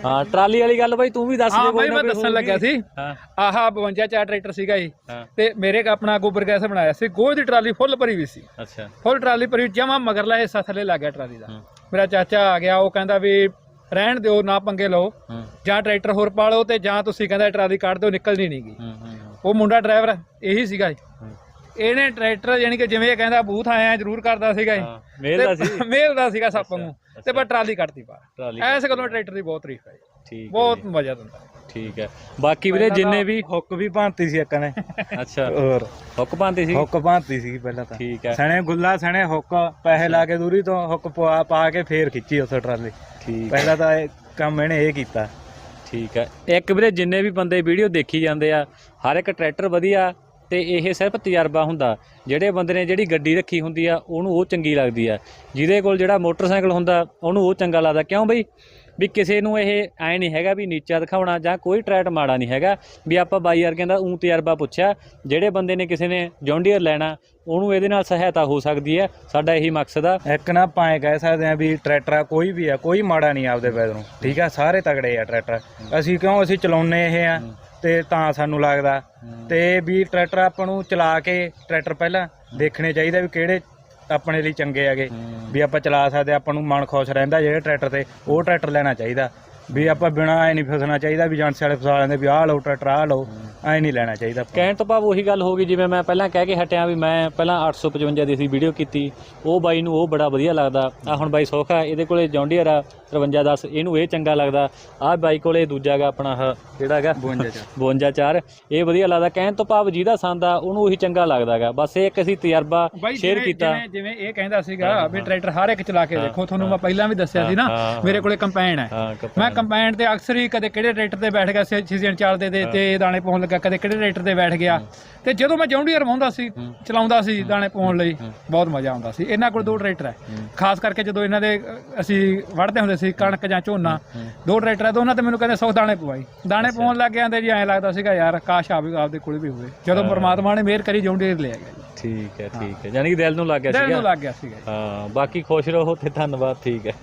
ਹਾਂ ਟਰਾਲੀ ਵਾਲੀ ਗੱਲ ਬਾਈ ਤੂੰ ਵੀ ਦੱਸ ਹਾਂ ਦੇ ਬਾਈ ਮੈਂ ਦੱਸਣ। ਲੱਗਿਆ ਸੀ। ਹਾਂ। ਆਹ 52 ਚਾਰ ਟਰੈਕਟਰ ਸੀਗਾ ਜੀ ਤੇ ਮੇਰੇ ਆਪਣਾ ਗੋਬਰ ਗੈਸ ਬਣਾਇਆ ਸੀ। ਗੋਹ ਦੀ ਟਰਾਲੀ ਫੁੱਲ ਭਰੀ ਵੀ ਸੀ। ਅੱਛਾ। ਫੁੱਲ ਟਰਾਲੀ ਭਰੀ ਜਮਾ ਮਗਰਲਾ ਹਿੱਸਾ ਥੱਲੇ ਲੱਗ ਗਿਆ ਟਰਾਲੀ ਦਾ। ਮੇਰਾ ਚਾਚਾ ਆ ਗਿਆ ਉਹ ਕਹਿੰਦਾ ਵੀ ਰਹਿਣ ਦਿਓ ਨਾ ਪੰਗੇ ਲਓ। ਜਾਂ ਟਰੈਕਟਰ ਹੋਰ ਪਾ ਲਓ ਤੇ ਜਾਂ ਤੁਸੀਂ ਕਹਿੰਦਾ ਟਰਾਲੀ ਕੱਢ ਦਿਓ ਨਿਕਲਣੀ ਨਹੀਂਗੀ ਹੂੰ ਹੂੰ, ਹੂੰ। ਉਹ ਮੁੰਡਾ ਡਰਾਈਵਰ ਇਹੀ ਸੀਗਾ ਜੀ ਹੂੰ। ਇਹਨੇ ਟਰੈਕਟਰ ਯਾਨੀ ਕਿ ਜਿਵੇਂ ਇਹ ਕਹਿੰਦਾ ਬੂਥ ਆਇਆ ਜ਼ਰੂਰ ਕਰਦਾ ਸੀਗਾ ਹਾਂ ਮੇਲ ਦਾ ਸੀ। ਤੇ ਮੇਲ ਦਾ ਸੀਗਾ ਸੱਪ ਨੂੰ। ਤੇ ਪਰ ਟਰਾਲੀ ਕੱਢਤੀ ਬਾਹਰ। ਟਰਾਲੀ ਐਸ ਗੱਲੋਂ ਟਰੈਕਟਰ ਦੀ ਬਹੁਤ ਤਾਰੀਫ ਹੈ ਜੀ। ਠੀਕ ਬਹੁਤ ਮਜ਼ਾ ਦਿੰਦਾ। ਠੀਕ ਹੈ। ਬਾਕੀ ਵੀਰੇ ਜਿੰਨੇ ਵੀ ਹੁੱਕ ਵੀ ਭਾਂਤੀ ਸੀ ਇੱਕ ਨੇ। ਅੱਛਾ। ਹੋਰ। ਹੁੱਕ ਪਾਉਂਦੇ ਸੀ? ਹੁੱਕ ਭਾਂਤੀ ਸੀ ਪਹਿਲਾਂ ਤਾਂ। ਠੀਕ ਹੈ। ਸਣੇ ਗੁੱਲਾ ਸਣੇ ਹੁੱਕ ਪੈਸੇ ਲਾ ਕੇ ਦੂਰੀ ਤੋਂ ਹੁੱਕ ਪਵਾ ਪਾ ਕੇ ਫੇਰ ਖਿੱਚੀ ਉਸ ਟਰਾਲੀ। ਠੀਕ ਪਹਿਲਾਂ ਤਾਂ ਇਹ ਕੰਮ ਇਹਨੇ ਇਹ ਕੀਤਾ। ਠੀਕ ਹੈ। ਇੱਕ ਵੀਰੇ ਜਿੰਨੇ ਵੀ ਬੰਦੇ ਵੀਡੀਓ ਦੇਖੀ ਜਾਂਦੇ ਆ ਹਰ ਇੱਕ ਟਰੈਕਟਰ ਵਧੀਆ ਤੇ ਇਹ ਸਿਰਫ ਤਜਰਬਾ ਹੁੰਦਾ। ਜਿਹੜੇ ਬੰਦੇ ਨੇ ਜਿਹੜੀ ਗੱਡੀ ਰੱਖੀ ਹੁੰਦੀ ਆ ਉਹਨੂੰ ਉਹ ਚੰਗੀ ਲੱਗਦੀ ਆ। ਜਿਹਦੇ ਕੋਲ ਜਿਹੜਾ ਮੋਟਰਸਾਈਕਲ ਹੁੰਦਾ ਉਹਨੂੰ ਉਹ ਚੰਗਾ ਲੱਗਦਾ। ਕਿਉਂ ਬਈ? ਵੀ ਕਿਸੇ ਨੂੰ ਇਹ ਐ ਨਹੀਂ ਹੈਗਾ ਵੀ ਨੀਚਾ ਦਿਖਾਉਣਾ ਜਾਂ ਕੋਈ ਟਰੈਟ ਮਾੜਾ ਨਹੀਂ ਹੈਗਾ। ਵੀ ਆਪਾਂ ਬਾਈ ਯਾਰ ਕਹਿੰਦਾ ਉਹ ਤਜਰਬਾ ਪੁੱਛਿਆ ਜਿਹੜੇ ਬੰਦੇ ਨੇ ਕਿਸੇ ਨੇ ਜੌਂਡੀਅਰ ਲੈਣਾ ਉਹਨੂੰ ਇਹਦੇ ਨਾਲ ਸਹਾਇਤਾ ਹੋ ਸਕਦੀ ਹੈ ਸਾਡਾ ਇਹੀ ਮਕਸਦ ਆ। ਇੱਕ ਨਾ ਇਹ ਕਹਿ ਸਕਦੇ ਆ ਵੀ ਟਰੈਕਟਰ ਆ ਕੋਈ ਵੀ ਆ ਕੋਈ ਮਾੜਾ ਨਹੀਂ ਆਪਦੇ ਪੈਦਰੋਂ ਠੀਕ ਆ? ਸਾਰੇ ਤਗੜੇ ਆ ਟਰੈਕਟਰ। ਅਸੀਂ ਕਿਉਂ ਅਸੀਂ ਚਲਾਉਨੇ ਇਹ ਆ? ਤੇ ਤਾਂ ਸਾਨੂੰ ਲੱਗਦਾ। ਤੇ ਵੀ ਟਰੈਕਟਰ ਆਪਾਂ ਨੂੰ ਚਲਾ ਕੇ ਟਰੈਕਟਰ ਪਹਿਲਾਂ ਦੇਖਣੇ ਚਾਹੀਦਾ ਵੀ ਕਿਹੜੇ ਆਪਣੇ ਲਈ ਚੰਗੇ ਹੈਗੇ। ਵੀ ਆਪਾਂ ਚਲਾ ਸਕਦੇ ਆਪਾਂ ਨੂੰ ਮਨ ਖੁਸ਼ ਰਹਿੰਦਾ ਜਿਹੜੇ ਟਰੈਕਟਰ ਤੇ ਉਹ ਟਰੈਕਟਰ ਲੈਣਾ ਚਾਹੀਦਾ। ਵੀ ਆਪਾਂ ਬਿਨਾਂ ਐ ਨਹੀਂ ਫਸਣਾ ਚਾਹੀਦਾ ਵੀ ਜਾਂਸੇ ਵਾਲੇ ਫਸਾ ਲੈਂਦੇ ਵੀ ਆਹ ਲਓ ਟਰੈਕਟਰ ਆਹ ਲਓ ਐ ਨਹੀਂ ਲੈਣਾ ਚਾਹੀਦਾ ਆਪਾਂ। ਕਹਿਣ ਤੋਂ ਭਾਵ ਉਹੀ ਗੱਲ ਹੋ ਗਈ ਜਿਵੇਂ ਮੈਂ ਪਹਿਲਾਂ ਕਹਿ ਕੇ ਹਟਿਆ ਵੀ ਮੈਂ ਪਹਿਲਾਂ 855 ਦੀ ਸੀ ਵੀਡੀਓ ਕੀਤੀ ਉਹ ਬਾਈ ਨੂੰ ਉਹ ਬੜਾ ਵਧੀਆ ਲੱਗਦਾ। ਆ ਹੁਣ ਬਾਈ ਸੋਖਾ ਇਹਦੇ ਕੋਲੇ ਜੌਂਡੀਅਰ ਆ 5310 ਇਹਨੂੰ ਇਹ ਚੰਗਾ ਲੱਗਦਾ। ਆ ਬਾਈ ਕੋਲੇ ਦੂਜਾ ਗਾ ਆਪਣਾ ਆਹ ਕਿਹੜਾ ਹੈਗਾ 52 ਚ 52 ਇਹ ਵਧੀਆ ਲੱਗਦਾ। ਕਹਿਣ ਤੋਂ ਭਾਵ ਜਿਹਦਾ ਸੰਦ ਆ ਉਹਨੂੰ ਉਹੀ ਚੰਗਾ ਲੱਗਦਾਗਾ ਬਸ ਇਹ ਇੱਕ ਅਸੀਂ ਤਜਰਬਾ ਬਾਈ ਸ਼ੇਅਰ ਜਿਵੇਂ- ਕੀਤਾ। ਜਿਵੇਂ ਜਿਵੇਂ ਇਹ ਕਹਿੰਦਾ ਸੀਗਾ ਵੀ ਟਰੈਕਟਰ ਹਰ ਇੱਕ ਚਲਾ ਕੇ ਦੇਖੋ ਤੁਹਾਨੂੰ ਮੈਂ ਪਹਿਲਾਂ ਵੀ ਦੱਸਿਆ ਸੀ ਨਾ ਹਾਂ, ਹਾਂ। ਮੇਰੇ ਕੋਲੇ ਕੰਪੈਨ ਹੈ। ਹਾਂ ਮੈਂ ਕਪਾਨ ਕੰਪੈਨ ਤੇ ਅਕਸਰ ਹੀ ਕਦੇ ਕਿਹੜੇ ਟਰੈਕਟਰ ਤੇ ਬੈਠ ਗਿਆ ਸੀਜ਼ਨ ਚੱਲਦੇ ਦੇ ਤੇ ਦਾਣੇ ਪਾਉਣ ਲੱਗਾ ਕਦੇ ਕਿਹੜੇ ਟਰੈਕਟਰ ਤੇ ਬੈਠ ਗਿਆ। ਤੇ ਜਦੋਂ ਮੈਂ ਜੌਂਡੀਅਰ ਵਾਹੁੰਦਾ ਸੀ ਚਲਾਉਂਦਾ ਸੀ ਦਾਣੇ ਪਾਉਣ ਲਈ ਬਹੁਤ ਮਜ਼ਾ ਆਉਂਦਾ ਸੀ। ਇਹਨਾਂ ਕੋਲ ਦੋ ਟਰੈਕਟਰ ਹੈ। ਖਾਸ ਕਰਕੇ ਜਦੋਂ ਇਹਨਾਂ ਦੇ ਅਸੀਂ ਵੜਦੇ ਹੁੰਦੇ ਸੀ ਕਣਕ ਜਾਂ ਝੋਨਾ ਦੋ ਟਰੈਕਟਰ ਹੈ ਦੋਨਾਂ ਤੇ ਮੈਨੂੰ ਕਹਿੰਦੇ ਸੌ ਦਾਣੇ ਪਵਾਈ। ਦਾਣੇ ਪਾਉਣ ਲੱਗ ਜਾਂਦੇ ਜੀ ਐਂ ਲੱਗਦਾ ਸੀਗਾ ਯਾਰ ਕਾਸ਼ ਆਵੇ ਆਪਦੇ ਕੋਲ ਵੀ ਹੋਵੇ। ਜਦੋਂ ਪਰਮਾਤਮਾ ਨੇ ਮਿਹਰ ਕਰੀ ਜੌਂਡੀਅਰ ਲੈ ਗਿਆ ਠੀਕ ਹੈ। ਠੀਕ ਹੈ। ਯਾਨੀ ਕਿ ਦਿਲ ਨੂੰ ਲੱਗ ਗਿਆ ਦਿਲ ਸੀਗਾ। ਨੂੰ ਲੱਗ ਗਿਆ ਸੀਗਾ ਜੀ। ਹਾਂ ਬਾਕੀ ਖੁਸ਼ ਰਹੋ ਤੇ ਧੰਨਵਾਦ ਠੀਕ ਹੈ।